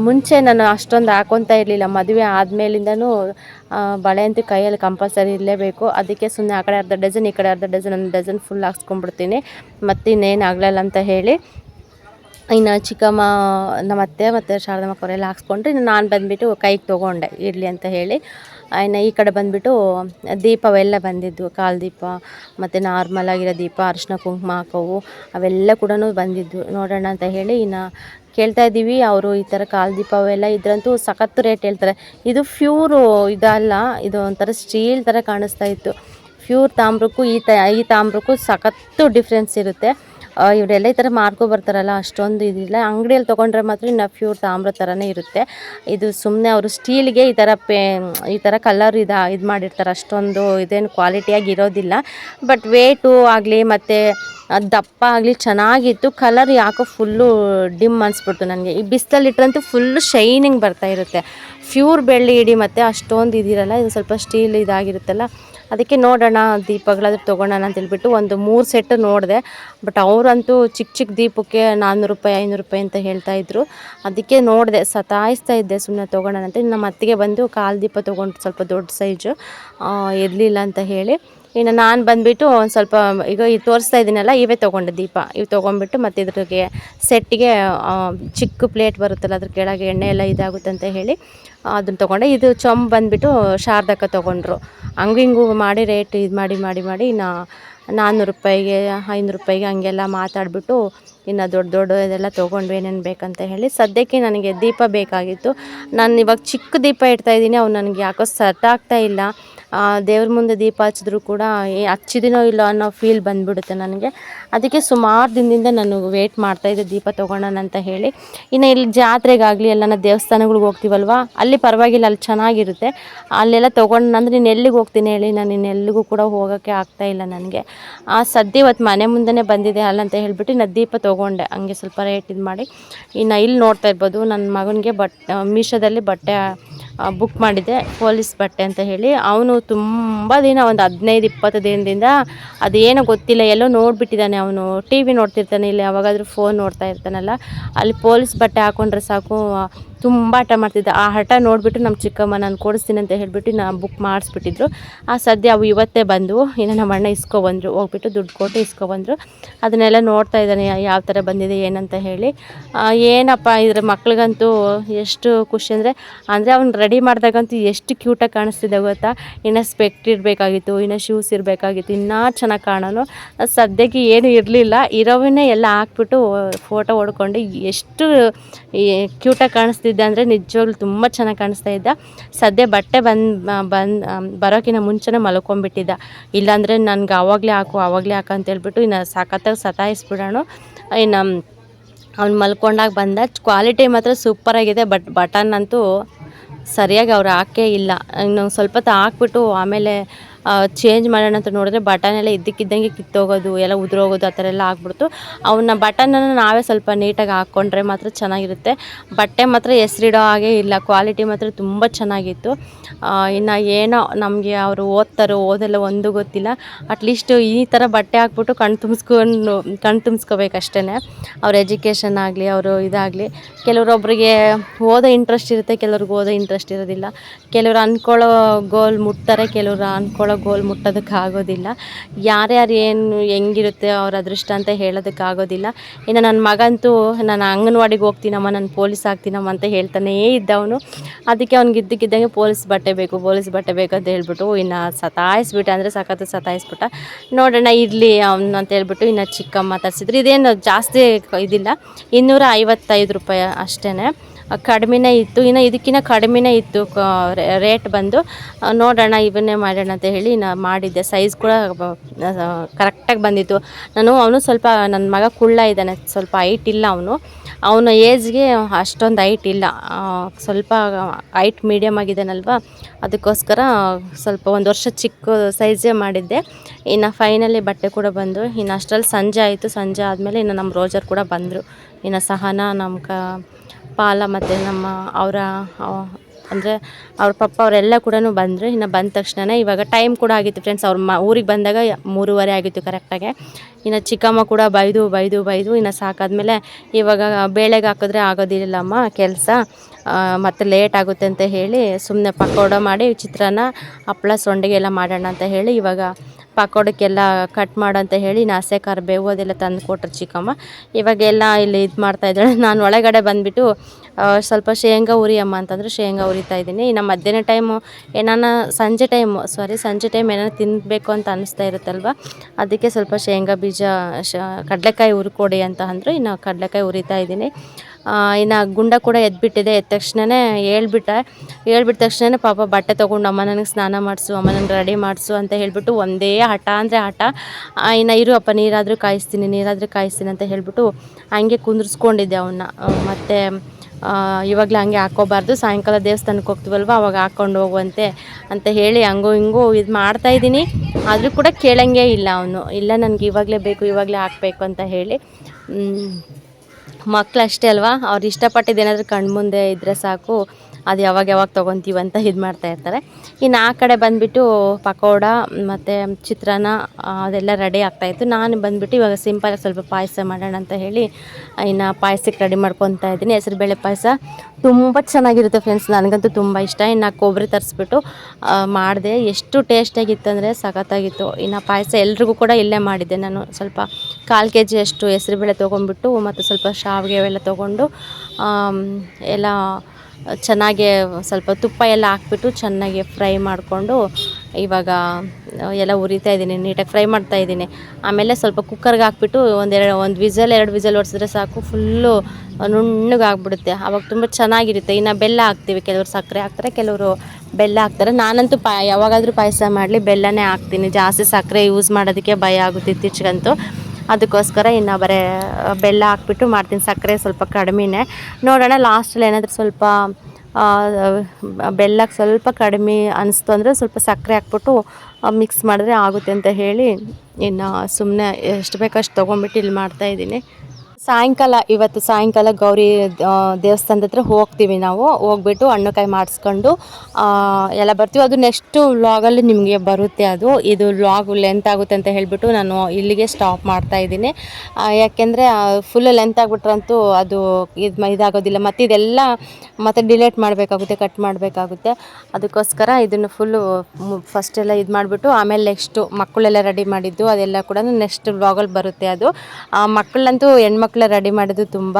ಮುಂಚೆ ನಾನು ಅಷ್ಟೊಂದು ಹಾಕೊತಾ ಇರಲಿಲ್ಲ. ಮದುವೆ ಆದಮೇಲಿಂದನೂ ಬಳೆ ಅಂತೂ ಕೈಯಲ್ಲಿ ಕಂಪಲ್ಸರಿ ಇರಲೇಬೇಕು. ಅದಕ್ಕೆ ಸುಮ್ಮನೆ ಆ ಕಡೆ ಅರ್ಧ ಡಜನ್ ಈ ಕಡೆ ಅರ್ಧ ಡಜನ್ ಒಂದು ಡಜನ್ ಫುಲ್ ಹಾಕ್ಸ್ಕೊಂಡ್ಬಿಡ್ತೀನಿ. ಮತ್ತು ಇನ್ನೇನು ಆಗಲ್ಲ ಅಂತ ಹೇಳಿ. ಇನ್ನು ಚಿಕ್ಕಮ್ಮ, ನಮ್ಮ ಅತ್ತೆ ಮತ್ತು ಶಾರದಮ್ಮ ಕೊರೆಯಲ್ಲಿ ಹಾಕ್ಸ್ಕೊಂಡ್ರೆ. ಇನ್ನು ನಾನು ಬಂದುಬಿಟ್ಟು ಕೈಗೆ ತೊಗೊಂಡೆ, ಇರಲಿ ಅಂತ ಹೇಳಿ. ಇನ್ನು ಈ ಕಡೆ ಬಂದುಬಿಟ್ಟು ದೀಪವೆಲ್ಲ ಬಂದಿದ್ದು ಕಾಲು ದೀಪ ಮತ್ತು ನಾರ್ಮಲ್ ಆಗಿರೋ ದೀಪ ಅರಿಶಿನ ಕುಂಕುಮ ಹಾಕೋವು, ಅವೆಲ್ಲ ಕೂಡ ಬಂದಿದ್ದು. ನೋಡೋಣ ಅಂತ ಹೇಳಿ ಇನ್ನು ಕೇಳ್ತಾ ಇದ್ದೀವಿ. ಅವರು ಈ ಥರ ಕಾಲು ದೀಪ ಅವೆಲ್ಲ ಇದ್ರಂತೂ ಸಖತ್ತು ರೇಟ್ ಹೇಳ್ತಾರೆ. ಇದು ಫ್ಯೂರು ಇದಲ್ಲ, ಇದು ಒಂಥರ ಸ್ಟೀಲ್ ಥರ ಕಾಣಿಸ್ತಾ ಇತ್ತು. ಪ್ಯೂರ್ ತಾಮ್ರಕ್ಕೂ ಈ ತ, ಈ ತಾಮ್ರಕ್ಕೂ ಸಖತ್ತು ಡಿಫ್ರೆನ್ಸ್ ಇರುತ್ತೆ. ಇವರೆಲ್ಲ ಈ ಥರ ಮಾರ್ಕೊ ಬರ್ತಾರಲ್ಲ, ಅಷ್ಟೊಂದು ಇದಿಲ್ಲ. ಅಂಗಡಿಯಲ್ಲಿ ತೊಗೊಂಡ್ರೆ ಮಾತ್ರ ಇನ್ನು ಪ್ಯೂರ್ ತಾಮ್ರ ಥರನೇ ಇರುತ್ತೆ. ಇದು ಸುಮ್ಮನೆ ಅವರು ಸ್ಟೀಲ್ಗೆ ಈ ಥರ ಪೇ, ಈ ಥರ ಕಲರ್ ಇದು ಇದು ಮಾಡಿರ್ತಾರೆ. ಅಷ್ಟೊಂದು ಇದೇನು ಕ್ವಾಲಿಟಿಯಾಗಿ ಇರೋದಿಲ್ಲ. ಬಟ್ ವೇಟು ಆಗಲಿ ಮತ್ತು ದಪ್ಪ ಆಗಲಿ ಚೆನ್ನಾಗಿತ್ತು. ಕಲರ್ ಯಾಕೋ ಫುಲ್ಲು ಡಿಮ್ ಅನಿಸ್ಬಿಡ್ತು ನನಗೆ. ಈ ಬಿಸಿಲಲ್ಲಿ ಇಟ್ರಂತೂ ಫುಲ್ಲು ಶೈನಿಂಗ್ ಬರ್ತಾ ಇರುತ್ತೆ. ಪ್ಯೂರ್ ಬೆಳ್ಳಿ ಇಡಿ ಮತ್ತು ಅಷ್ಟೊಂದು ಇದಿರಲ್ಲ, ಇದು ಸ್ವಲ್ಪ ಸ್ಟೀಲ್ ಇದಾಗಿರುತ್ತಲ್ಲ. ಅದಕ್ಕೆ ನೋಡೋಣ, ದೀಪಗಳಾದ್ರೂ ತೊಗೊಳೋಣ ಅಂತೇಳ್ಬಿಟ್ಟು ಒಂದು ಮೂರು ಸೆಟ್ ನೋಡಿದೆ. ಬಟ್ ಅವರಂತೂ ಚಿಕ್ಕ ಚಿಕ್ಕ ದೀಪಕ್ಕೆ ನಾನ್ನೂರು ರೂಪಾಯಿ ಐನೂರು ರೂಪಾಯಿ ಅಂತ ಹೇಳ್ತಾ ಇದ್ರು. ಅದಕ್ಕೆ ನೋಡಿದೆ, ಸತಾಯಿಸ್ತಾ ಇದ್ದೆ ಸುಮ್ಮನೆ ತೊಗೊಳೋಣ ಅಂತ. ನಮ್ಮ ಅತ್ತಿಗೆ ಬಂದು ಕಾಲು ದೀಪ ತೊಗೊಂಡು ಸ್ವಲ್ಪ ದೊಡ್ಡ ಸೈಜು. ಇರಲಿಲ್ಲ ಅಂತ ಹೇಳಿ. ಇನ್ನು ನಾನು ಬಂದುಬಿಟ್ಟು ಒಂದು ಸ್ವಲ್ಪ, ಈಗ ಈ ತೋರಿಸ್ತಾ ಇದ್ದೀನಲ್ಲ, ಇವೇ ತೊಗೊಂಡೆ ದೀಪ. ಇವು ತೊಗೊಂಡ್ಬಿಟ್ಟು ಮತ್ತು ಇದ್ರಿಗೆ ಸೆಟ್ಟಿಗೆ ಚಿಕ್ಕ ಪ್ಲೇಟ್ ಬರುತ್ತಲ್ಲ, ಅದ್ರ ಕೆಳಗೆ ಎಣ್ಣೆ ಎಲ್ಲ ಇದಾಗುತ್ತೆ ಅಂತ ಹೇಳಿ. ಅದನ್ನು ತೊಗೊಂಡೆ. ಇದು ಚೊಂಬ್ ಬಂದುಬಿಟ್ಟು ಶಾರದಕ್ಕ ತೊಗೊಂಡ್ರು. ಹಂಗು ಹಿಂಗೂ ಮಾಡಿ ರೇಟ್ ಇದು ಮಾಡಿ ಮಾಡಿ ಮಾಡಿ ಇನ್ನು ನಾನ್ನೂರು ರೂಪಾಯಿಗೆ, ಐನೂರು ರೂಪಾಯಿಗೆ ಹಂಗೆಲ್ಲ ಮಾತಾಡಿಬಿಟ್ಟು ಇನ್ನು ದೊಡ್ಡ ದೊಡ್ಡ ಇದೆಲ್ಲ ತೊಗೊಂಡು ಏನೇನು ಬೇಕಂತ ಹೇಳಿ ಸದ್ಯಕ್ಕೆ ನನಗೆ ದೀಪ ಬೇಕಾಗಿತ್ತು. ನಾನು ಇವಾಗ ಚಿಕ್ಕ ದೀಪ ಇಡ್ತಾಯಿದ್ದೀನಿ ಅವು ನನಗೆ ಯಾಕೋ ಸೆಟ್ ಆಗ್ತಾ ಇಲ್ಲ. ದೇವ್ರ ಮುಂದೆ ದೀಪ ಹಚ್ಚಿದ್ರು ಕೂಡ ಹಚ್ಚಿದಿನೋ ಇಲ್ಲೋ ಅನ್ನೋ ಫೀಲ್ ಬಂದ್ಬಿಡುತ್ತೆ ನನಗೆ. ಅದಕ್ಕೆ ಸುಮಾರು ದಿನದಿಂದ ನಾನು ವೇಟ್ ಮಾಡ್ತಾಯಿದ್ದೆ ದೀಪ ತೊಗೊಳೋಣ ಅಂತ ಹೇಳಿ. ಇನ್ನು ಇಲ್ಲಿ ಜಾತ್ರೆಗಾಗಲಿ, ಎಲ್ಲ ದೇವಸ್ಥಾನಗಳಿಗೆ ಹೋಗ್ತೀವಲ್ವ? ಅಲ್ಲಿ ಪರವಾಗಿಲ್ಲ, ಅಲ್ಲಿ ಚೆನ್ನಾಗಿರುತ್ತೆ. ಅಲ್ಲೆಲ್ಲ ತೊಗೊಂಡು ಅಂದರೆ ನೀನು ಎಲ್ಲಿಗೆ ಹೋಗ್ತೀನಿ ಹೇಳಿ, ನಾನು ಇನ್ನು ಎಲ್ಲಿಗೂ ಕೂಡ ಹೋಗೋಕ್ಕೆ ಇಲ್ಲ ನನಗೆ. ಆ, ಸದ್ಯ ಇವತ್ತು ಮನೆ ಮುಂದೆನೇ ಬಂದಿದೆ ಅಲ್ಲ ಅಂತ ಹೇಳ್ಬಿಟ್ಟು ನಾನು ದೀಪ ತೊಗೊಂಡೆ. ಹಂಗೆ ಸ್ವಲ್ಪ ರೇಟ್ ಇದು ಮಾಡಿ. ಇನ್ನು ಇಲ್ಲಿ ನೋಡ್ತಾ ಇರ್ಬೋದು ನನ್ನ ಮಗನಿಗೆ ಬಟ್, ಮೀಶೋದಲ್ಲಿ ಬಟ್ಟೆ ಬುಕ್ ಮಾಡಿದ್ದೆ, ಪೊಲೀಸ್ ಬಟ್ಟೆ ಅಂತ ಹೇಳಿ. ಅವನು ತುಂಬ ದಿನ, ಒಂದು ಹದಿನೈದು, ಇಪ್ಪತ್ತು ದಿನದಿಂದ ಅದೇನೋ ಗೊತ್ತಿಲ್ಲ. ಎಲ್ಲೋ ನೋಡಿಬಿಟ್ಟಿದ್ದಾನೆ ಅವನು. ಟಿ ವಿ ನೋಡ್ತಿರ್ತಾನೆ, ಇಲ್ಲಿ ಯಾವಾಗಾದರೂ ಫೋನ್ ನೋಡ್ತಾ ಇರ್ತಾನಲ್ಲ. ಅಲ್ಲಿ ಪೊಲೀಸ್ ಬಟ್ಟೆ ಹಾಕೊಂಡ್ರೆ ಸಾಕು. ತುಂಬ ಹಠ ಮಾಡ್ತಿದ್ದೆ. ಆ ಹಠ ನೋಡಿಬಿಟ್ಟು ನಮ್ಮ ಚಿಕ್ಕಮ್ಮ ನಾನು ಕೊಡಿಸ್ತೀನಿ ಅಂತ ಹೇಳಿಬಿಟ್ಟು ನಾ ಬುಕ್ ಮಾಡಿಸ್ಬಿಟ್ಟಿದ್ರು. ಆ ಸದ್ಯ ಅವು ಇವತ್ತೇ ಬಂದು ಇನ್ನು ನಮ್ಮ ಅಣ್ಣ ಇಸ್ಕೊಬಂದರು. ಹೋಗ್ಬಿಟ್ಟು ದುಡ್ಡು ಕೊಟ್ಟು ಇಸ್ಕೊಬಂದರು. ಅದನ್ನೆಲ್ಲ ನೋಡ್ತಾ ಇದ್ದಾನೆ ಯಾವ ಥರ ಬಂದಿದೆ, ಏನಂತ ಹೇಳಿ. ಏನಪ್ಪ, ಇದ್ರ ಮಕ್ಳಿಗಂತೂ ಎಷ್ಟು ಖುಷಿ ಅಂದರೆ ಅಂದರೆ ಅವ್ನು ರೆಡಿ ಮಾಡಿದಾಗಂತೂ ಎಷ್ಟು ಕ್ಯೂಟಾಗಿ ಕಾಣಿಸ್ತಿದ್ದೆ ಗೊತ್ತಾ? ಇನ್ನು ಸ್ಪೆಕ್ಟ್ ಇರಬೇಕಾಗಿತ್ತು ಇನ್ನು ಶೂಸ್ ಇರಬೇಕಾಗಿತ್ತು, ಇನ್ನೂ ಚೆನ್ನಾಗಿ ಕಾಣೋನು. ಸದ್ಯಕ್ಕೆ ಏನು ಇರಲಿಲ್ಲ. ಇರೋವನ್ನೇ ಎಲ್ಲ ಹಾಕ್ಬಿಟ್ಟು ಫೋಟೋ ಹೊಡ್ಕೊಂಡು ಎಷ್ಟು ಕ್ಯೂಟಾಗಿ ಕಾಣಿಸ್ತಿದ್ದೆ ಅಂದರೆ ನಿಜವಾಗ್ಲೂ ತುಂಬ ಚೆನ್ನಾಗಿ ಕಾಣಿಸ್ತಾ ಇದ್ದ ಸದ್ಯ ಬಟ್ಟೆ ಬಂದು ಬಂದು ಬರೋಕ್ಕಿಂತ ಮುಂಚೆನೇ ಮಲ್ಕೊಂಡ್ಬಿಟ್ಟಿದ್ದ. ಇಲ್ಲಾಂದರೆ ನನಗೆ ಆವಾಗಲೇ ಹಾಕು ಆವಾಗಲೇ ಹಾಕು ಅಂತ ಹೇಳ್ಬಿಟ್ಟು ಇನ್ನು ಸಖತ್ತಾಗಿ ಸತಾಯಿಸ್ಬಿಡೋಣ. ಇನ್ನು ಅವ್ನು ಮಲ್ಕೊಂಡಾಗ ಬಂದ, ಕ್ವಾಲಿಟಿ ಮಾತ್ರ ಸೂಪರಾಗಿದೆ ಬಟ್ ಬಟನ್ ಅಂತೂ ಸರಿಯಾಗಿ ಅವ್ರು ಹಾಕೇ ಇಲ್ಲ. ಇನ್ನು ಸ್ವಲ್ಪ ಹಾಕ್ಬಿಟ್ಟು ಆಮೇಲೆ ಚೇಂಜ್ ಮಾಡೋಣ ಅಂತ ನೋಡಿದ್ರೆ ಬಟನ್ ಎಲ್ಲ ಇದ್ದಕ್ಕಿದ್ದಂಗೆ ಕಿತ್ತೋಗೋದು, ಎಲ್ಲ ಉದುರೋಗೋದು ಆ ಥರ ಎಲ್ಲ ಆಗ್ಬಿಡ್ತು. ಅವನ್ನ ಬಟನನ್ನು ನಾವೇ ಸ್ವಲ್ಪ ನೀಟಾಗಿ ಹಾಕ್ಕೊಂಡ್ರೆ ಮಾತ್ರ ಚೆನ್ನಾಗಿರುತ್ತೆ. ಬಟ್ಟೆ ಮಾತ್ರ ಹೆಸ್ರಿಡೋ ಹಾಗೆ ಇಲ್ಲ, ಕ್ವಾಲಿಟಿ ಮಾತ್ರ ತುಂಬ ಚೆನ್ನಾಗಿತ್ತು. ಇನ್ನು ಏನೋ ನಮಗೆ ಅವರು ಓದ್ತಾರೋ, ಓದಲ್ಲ ಒಂದು ಗೊತ್ತಿಲ್ಲ. ಅಟ್ಲೀಸ್ಟ್ ಈ ಥರ ಬಟ್ಟೆ ಹಾಕ್ಬಿಟ್ಟು ಕಣ್ಣು ತುಂಬಿಸ್ಕೊಂಡು ಕಣ್ ತುಂಬಿಸ್ಕೋಬೇಕಷ್ಟೇ ಅವ್ರ ಎಜುಕೇಷನ್ ಆಗಲಿ, ಅವರು ಇದಾಗಲಿ. ಕೆಲವರೊಬ್ಬರಿಗೆ ಓದೋ ಇಂಟ್ರೆಸ್ಟ್ ಇರುತ್ತೆ, ಕೆಲವ್ರಿಗೆ ಓದೋ ಇಂಟ್ರೆಸ್ಟ್ ಇರೋದಿಲ್ಲ. ಕೆಲವರು ಅಂದ್ಕೊಳ್ಳೋ ಗೋಲ್ ಮುಟ್ತಾರೆ, ಕೆಲವರು ಅಂದ್ಕೊಳ್ಳೋ ಗೋಲ್ ಮುಟ್ಟೋದಕ್ಕೆ ಆಗೋದಿಲ್ಲ. ಯಾರ್ಯಾರು ಏನು ಹೆಂಗಿರುತ್ತೆ ಅವ್ರ ಅದೃಷ್ಟ ಅಂತ ಹೇಳೋದಕ್ಕೆ ಆಗೋದಿಲ್ಲ. ಇನ್ನು ನನ್ನ ಮಗಂತೂ ನಾನು ಅಂಗನವಾಡಿಗೆ ಹೋಗ್ತೀನಮ್ಮ ನಾನು ಪೊಲೀಸ್ ಆಗ್ತೀನಮ್ಮ ಅಂತ ಹೇಳ್ತಾನೇ ಇದ್ದವನು. ಅದಕ್ಕೆ ಅವ್ನಿಗೆ ಇದ್ದಕ್ಕಿದ್ದಂಗೆ ಪೊಲೀಸ್ ಬಟ್ಟೆ ಬೇಕು, ಪೊಲೀಸ್ ಬಟ್ಟೆ ಬೇಕು ಅಂತ ಹೇಳ್ಬಿಟ್ಟು ಇನ್ನು ಸತಾಯಿಸ್ಬಿಟ್ಟೆ ಅಂದರೆ ಸಖತ್ತು ಸತಾಯಿಸ್ಬಿಟ್ಟ. ನೋಡೋಣ ಇರಲಿ ಅವ್ನು ಅಂತ ಹೇಳ್ಬಿಟ್ಟು ಇನ್ನು ಚಿಕ್ಕಮ್ಮ ತರಿಸಿದ್ರು. ಇದೇನು ಜಾಸ್ತಿ ಇದಿಲ್ಲ. ಇನ್ನೂರ ಐವತ್ತೈದು ರೂಪಾಯಿ ಅಷ್ಟೇ ಕಡಿಮೆನೇ ಇತ್ತು. ಇನ್ನು ಇದಕ್ಕಿಂತ ಕಡಿಮೆನೇ ಇತ್ತು. ರೇಟ್ ಬಂದು ನೋಡೋಣ, ಇವನ್ನೇ ಮಾಡೋಣ ಅಂತ ಹೇಳಿ ನಾ ಮಾಡಿದ್ದೆ. ಸೈಜ್ ಕೂಡ ಕರೆಕ್ಟಾಗಿ ಬಂದಿತ್ತು. ನಾನು, ಅವನು ಸ್ವಲ್ಪ ನನ್ನ ಮಗ ಕುಳ್ಳ ಇದ್ದಾನೆ. ಸ್ವಲ್ಪ ಹೈಟ್ ಇಲ್ಲ ಅವನು. ಅವನ ಏಜ್ಗೆ ಅಷ್ಟೊಂದು ಹೈಟ್ ಇಲ್ಲ. ಸ್ವಲ್ಪ ಹೈಟ್ ಮೀಡಿಯಮ್ ಆಗಿದ್ದಾನಲ್ವ? ಅದಕ್ಕೋಸ್ಕರ ಸ್ವಲ್ಪ ಒಂದು ವರ್ಷ ಚಿಕ್ಕ ಸೈಜೇ ಮಾಡಿದ್ದೆ. ಇನ್ನು ಫೈನಲಿ ಬಟ್ಟೆ ಕೂಡ ಬಂದು, ಇನ್ನು ಅಷ್ಟರಲ್ಲಿ ಸಂಜೆ ಆಯಿತು. ಸಂಜೆ ಆದಮೇಲೆ ಇನ್ನು ನಮ್ಮ ರೋಜರ್ ಕೂಡ ಬಂದರು. ಇನ್ನು ಸಹನ ನಮ್ಮ ಕ ಪಾಲ ಮತ್ತು ನಮ್ಮ ಅವರ ಅಂದರೆ ಅವ್ರ ಪಪ್ಪ ಅವರೆಲ್ಲ ಕೂಡ ಬಂದರು. ಇನ್ನು ಬಂದ ತಕ್ಷಣ ಇವಾಗ ಟೈಮ್ ಕೂಡ ಆಗಿತ್ತು ಫ್ರೆಂಡ್ಸ್ ಅವ್ರ ಮ, ಊರಿಗೆ ಬಂದಾಗ ಮೂರುವರೆ ಆಗಿತ್ತು ಕರೆಕ್ಟಾಗಿ ಇನ್ನು ಚಿಕ್ಕಮ್ಮ ಕೂಡ ಬೈದು ಬೈದು ಬೈದು, ಇನ್ನು ಸಾಕಾದ್ಮೇಲೆ ಇವಾಗ ಬೇಳೆಗೆ ಹಾಕಿದ್ರೆ ಆಗೋದಿಲ್ಲಮ್ಮ ಕೆಲಸ. ಮತ್ತು ಲೇಟ್ ಆಗುತ್ತೆ ಅಂತ ಹೇಳಿ ಸುಮ್ಮನೆ ಪಕೋಡ ಮಾಡಿ ಚಿತ್ರಾನ್ನ ಹಪ್ಪಳ ಸೊಂಡಿಗೆ ಎಲ್ಲ ಮಾಡೋಣ ಅಂತ ಹೇಳಿ ಇವಾಗ ಪಕೋಡಕ್ಕೆಲ್ಲ ಕಟ್ ಮಾಡು ಅಂತ ಹೇಳಿ ನಾಸೆ ಬೇವು ಅದೆಲ್ಲ ತಂದು ಕೊಟ್ರು ಚಿಕ್ಕಮ್ಮ. ಇವಾಗೆಲ್ಲ ಇಲ್ಲಿ ಇದು ಮಾಡ್ತಾ ಇದ್ದಾಳೆ. ನಾನು ಒಳಗಡೆ ಬಂದುಬಿಟ್ಟು ಸ್ವಲ್ಪ ಶೇಂಗಾ ಉರಿಯಮ್ಮ ಅಂತಂದ್ರೆ ಶೇಂಗಾ ಉರಿತಾ ಇದ್ದೀನಿ. ಇನ್ನು ಮಧ್ಯಾಹ್ನ ಟೈಮು ಏನಾನ ಸಂಜೆ ಟೈಮು ಸಾರಿ ಸಂಜೆ ಟೈಮ್ ಏನಾರು ತಿನ್ನಬೇಕು ಅಂತ ಅನ್ನಿಸ್ತಾ ಇರುತ್ತಲ್ವ? ಅದಕ್ಕೆ ಸ್ವಲ್ಪ ಶೇಂಗಾ ಬೀಜ, ಶ, ಕಡಲೆಕಾಯಿ ಉರ್ಕೊಡಿ ಅಂತ ಅಂದರು. ಇನ್ನು ಕಡಲೆಕಾಯಿ ಉರಿತಾ ಇದ್ದೀನಿ. ಇನ್ನು ಗುಂಡ ಕೂಡ ಎದ್ಬಿಟ್ಟಿದೆ. ಎದ್ದ ತಕ್ಷಣವೇ ಹೇಳ್ಬಿಟ್ಟೆ, ಹೇಳ್ಬಿಟ್ಟ ತಕ್ಷಣವೇ ಪಾಪ ಬಟ್ಟೆ ತೊಗೊಂಡು ಅಮ್ಮ ನನಗೆ ಸ್ನಾನ ಮಾಡಿಸು, ಅಮ್ಮ ನನಗೆ ರೆಡಿ ಮಾಡಿಸು ಅಂತ ಹೇಳಿಬಿಟ್ಟು ಒಂದೇ ಹಠ ಅಂದರೆ ಹಠ ಇನ್ನು ಇರು ಅಪ್ಪ, ನೀರಾದರೂ ಕಾಯಿಸ್ತೀನಿ ನೀರಾದರೂ ಕಾಯಿಸ್ತೀನಿ ಅಂತ ಹೇಳಿಬಿಟ್ಟು ಹಂಗೆ ಕುಂದಿರ್ಸ್ಕೊಂಡಿದ್ದೆ ಅವನ್ನ ಮತ್ತು ಇವಾಗಲೇ ಹಂಗೆ ಹಾಕೋಬಾರ್ದು ಸಾಯಂಕಾಲ ದೇವಸ್ಥಾನಕ್ಕೆ ಹೋಗ್ತೀವಲ್ವ, ಅವಾಗ ಹಾಕ್ಕೊಂಡು ಹೋಗುವಂತೆ ಅಂತ ಹೇಳಿ ಹಂಗೋ ಹಿಂಗೂ ಇದು ಮಾಡ್ತಾಯಿದ್ದೀನಿ ಆದರೂ ಕೂಡ ಕೇಳಂಗೆ ಇಲ್ಲ ಅವನು. ಇಲ್ಲ, ನನಗೆ ಇವಾಗಲೇ ಬೇಕು, ಇವಾಗಲೇ ಹಾಕಬೇಕು ಅಂತ ಹೇಳಿ. ಮ್, ಮಕ್ಳು ಅಷ್ಟೇ ಅಲ್ವಾ? ಅವ್ರು ಇಷ್ಟಪಟ್ಟಿದ್ದು ಏನಾದರೂ ಕಣ್ಣು ಮುಂದೆ ಇದ್ದರೆ ಸಾಕು. ಅದು ಯಾವಾಗ ಯಾವಾಗ ತೊಗೊತೀವಿ ಅಂತ ಇದು ಮಾಡ್ತಾ ಇರ್ತಾರೆ. ಇನ್ನು ಆ ಕಡೆ ಬಂದುಬಿಟ್ಟು ಪಕೋಡ ಮತ್ತು ಚಿತ್ರಾನ್ನ ಅದೆಲ್ಲ ರೆಡಿ ಆಗ್ತಾಯಿತ್ತು ನಾನು ಬಂದುಬಿಟ್ಟು ಇವಾಗ ಸಿಂಪಲ್ ಸ್ವಲ್ಪ ಪಾಯಸ ಮಾಡೋಣ ಅಂತ ಹೇಳಿ, ಇನ್ನು ಪಾಯಸಕ್ಕೆ ರೆಡಿ ಮಾಡ್ಕೊತಾ ಇದ್ದೀನಿ. ಹೆಸರುಬೇಳೆ ಪಾಯಸ ತುಂಬ ಚೆನ್ನಾಗಿರುತ್ತೆ ಫ್ರೆಂಡ್ಸ್ ನನಗಂತೂ ತುಂಬ ಇಷ್ಟ. ಇನ್ನು ಕೊಬ್ಬರಿ ತರಿಸ್ಬಿಟ್ಟು ಮಾಡಿದೆ. ಎಷ್ಟು ಟೇಸ್ಟಿಯಾಗಿತ್ತು ಅಂದರೆ ಸಖತ್ತಾಗಿತ್ತು. ಇನ್ನು ಪಾಯಸ ಎಲ್ರಿಗೂ ಕೂಡ ಇಲ್ಲೇ ಮಾಡಿದ್ದೆ. ನಾನು ಸ್ವಲ್ಪ ಕಾಲು ಕೆ ಜಿಯಷ್ಟು ಹೆಸರುಬೇಳೆ ತೊಗೊಂಡ್ಬಿಟ್ಟು ಮತ್ತು ಸ್ವಲ್ಪ ಶಾವಿಗೆ ಅವೆಲ್ಲ ತೊಗೊಂಡು ಎಲ್ಲ ಚೆನ್ನಾಗಿ ಸ್ವಲ್ಪ ತುಪ್ಪ ಎಲ್ಲ ಹಾಕ್ಬಿಟ್ಟು ಚೆನ್ನಾಗಿ ಫ್ರೈ ಮಾಡಿಕೊಂಡು ಇವಾಗ ಎಲ್ಲ ಉರಿತಾ ಇದ್ದೀನಿ, ನೀಟಾಗಿ ಫ್ರೈ ಮಾಡ್ತಾ ಇದ್ದೀನಿ. ಆಮೇಲೆ ಸ್ವಲ್ಪ ಕುಕ್ಕರ್ಗೆ ಹಾಕ್ಬಿಟ್ಟು ಒಂದೆರಡು ಒಂದು ವಿಸಲ್, ಎರಡು ವಿಸಲ್ ಹೊಡ್ಸಿದ್ರೆ ಸಾಕು, ಫುಲ್ಲು ನುಣ್ಣಗೆ ಆಗ್ಬಿಡುತ್ತೆ. ಅವಾಗ ತುಂಬ ಚೆನ್ನಾಗಿರುತ್ತೆ. ಇನ್ನು ಬೆಲ್ಲ ಹಾಕ್ತೀವಿ, ಕೆಲವರು ಸಕ್ಕರೆ ಹಾಕ್ತಾರೆ, ಕೆಲವರು ಬೆಲ್ಲ ಹಾಕ್ತಾರೆ. ನಾನಂತೂ ಪಾ, ಯಾವಾಗಾದರೂ ಪಾಯಸ ಮಾಡಲಿ, ಬೆಲ್ಲನೇ ಹಾಕ್ತೀನಿ. ಜಾಸ್ತಿ ಸಕ್ಕರೆ ಯೂಸ್ ಮಾಡೋದಕ್ಕೆ ಭಯ ಆಗುತ್ತೆ ಇತ್ತೀಚೆಗಂತೂ. ಅದಕ್ಕೋಸ್ಕರ ಇನ್ನು ಬರೇ ಬೆಲ್ಲ ಹಾಕ್ಬಿಟ್ಟು ಮಾಡ್ತೀನಿ. ಸಕ್ಕರೆ ಸ್ವಲ್ಪ ಕಡಿಮೆನೇ. ನೋಡೋಣ, ಲಾಸ್ಟಲ್ಲಿ ಏನಾದರೂ ಸ್ವಲ್ಪ ಬೆಲ್ಲಕ್ಕೆ ಸ್ವಲ್ಪ ಕಡಿಮೆ ಅನಿಸ್ತು ಅಂದರೆ ಸ್ವಲ್ಪ ಸಕ್ಕರೆ ಹಾಕ್ಬಿಟ್ಟು ಮಿಕ್ಸ್ ಮಾಡಿದ್ರೆ ಆಗುತ್ತೆ ಅಂತ ಹೇಳಿ ಇನ್ನು ಸುಮ್ಮನೆ ಎಷ್ಟು ಬೇಕಷ್ಟು ತೊಗೊಂಬಿಟ್ಟು ಇಲ್ಲಿ ಮಾಡ್ತಾಯಿದ್ದೀನಿ ಸಾಯಂಕಾಲ, ಇವತ್ತು ಸಾಯಂಕಾಲ ಗೌರಿ ದೇವಸ್ಥಾನದ ಹತ್ರ ಹೋಗ್ತೀವಿ ನಾವು. ಹೋಗ್ಬಿಟ್ಟು ಹಣ್ಣುಕಾಯಿ ಮಾಡಿಸ್ಕೊಂಡು ಎಲ್ಲ ಬರ್ತೀವಿ. ಅದು ನೆಕ್ಸ್ಟು ವ್ಲಾಗಲ್ಲಿ ನಿಮಗೆ ಬರುತ್ತೆ ಅದು. ಇದು ವ್ಲಾಗ್ ಲೆಂತ್ ಆಗುತ್ತೆ ಅಂತ ಹೇಳಿಬಿಟ್ಟು ನಾನು ಇಲ್ಲಿಗೆ ಸ್ಟಾಪ್ ಮಾಡ್ತಾ ಇದ್ದೀನಿ. ಯಾಕೆಂದರೆ ಫುಲ್ ಲೆಂತ್ ಆಗಿಬಿಟ್ರಂತೂ ಅದು ಇದು ಇದಾಗೋದಿಲ್ಲ. ಮತ್ತು ಇದೆಲ್ಲ ಮತ್ತೆ ಡಿಲೇಟ್ ಮಾಡಬೇಕಾಗುತ್ತೆ ಕಟ್ ಮಾಡಬೇಕಾಗುತ್ತೆ. ಅದಕ್ಕೋಸ್ಕರ ಇದನ್ನು ಫುಲ್ಲು ಫಸ್ಟ್ ಎಲ್ಲ ಇದು ಮಾಡಿಬಿಟ್ಟು, ಆಮೇಲೆ ನೆಕ್ಸ್ಟು ಮಕ್ಕಳೆಲ್ಲ ರೆಡಿ ಮಾಡಿದ್ದು ಅದೆಲ್ಲ ಕೂಡ ನೆಕ್ಸ್ಟ್ ವ್ಲಾಗಲ್ಲಿ ಬರುತ್ತೆ ಅದು. ಮಕ್ಕಳಂತೂ ಹೆಣ್ಮಕ್ಳು ರೆಡಿ ಮಾಡಿದ್ದು ತುಂಬ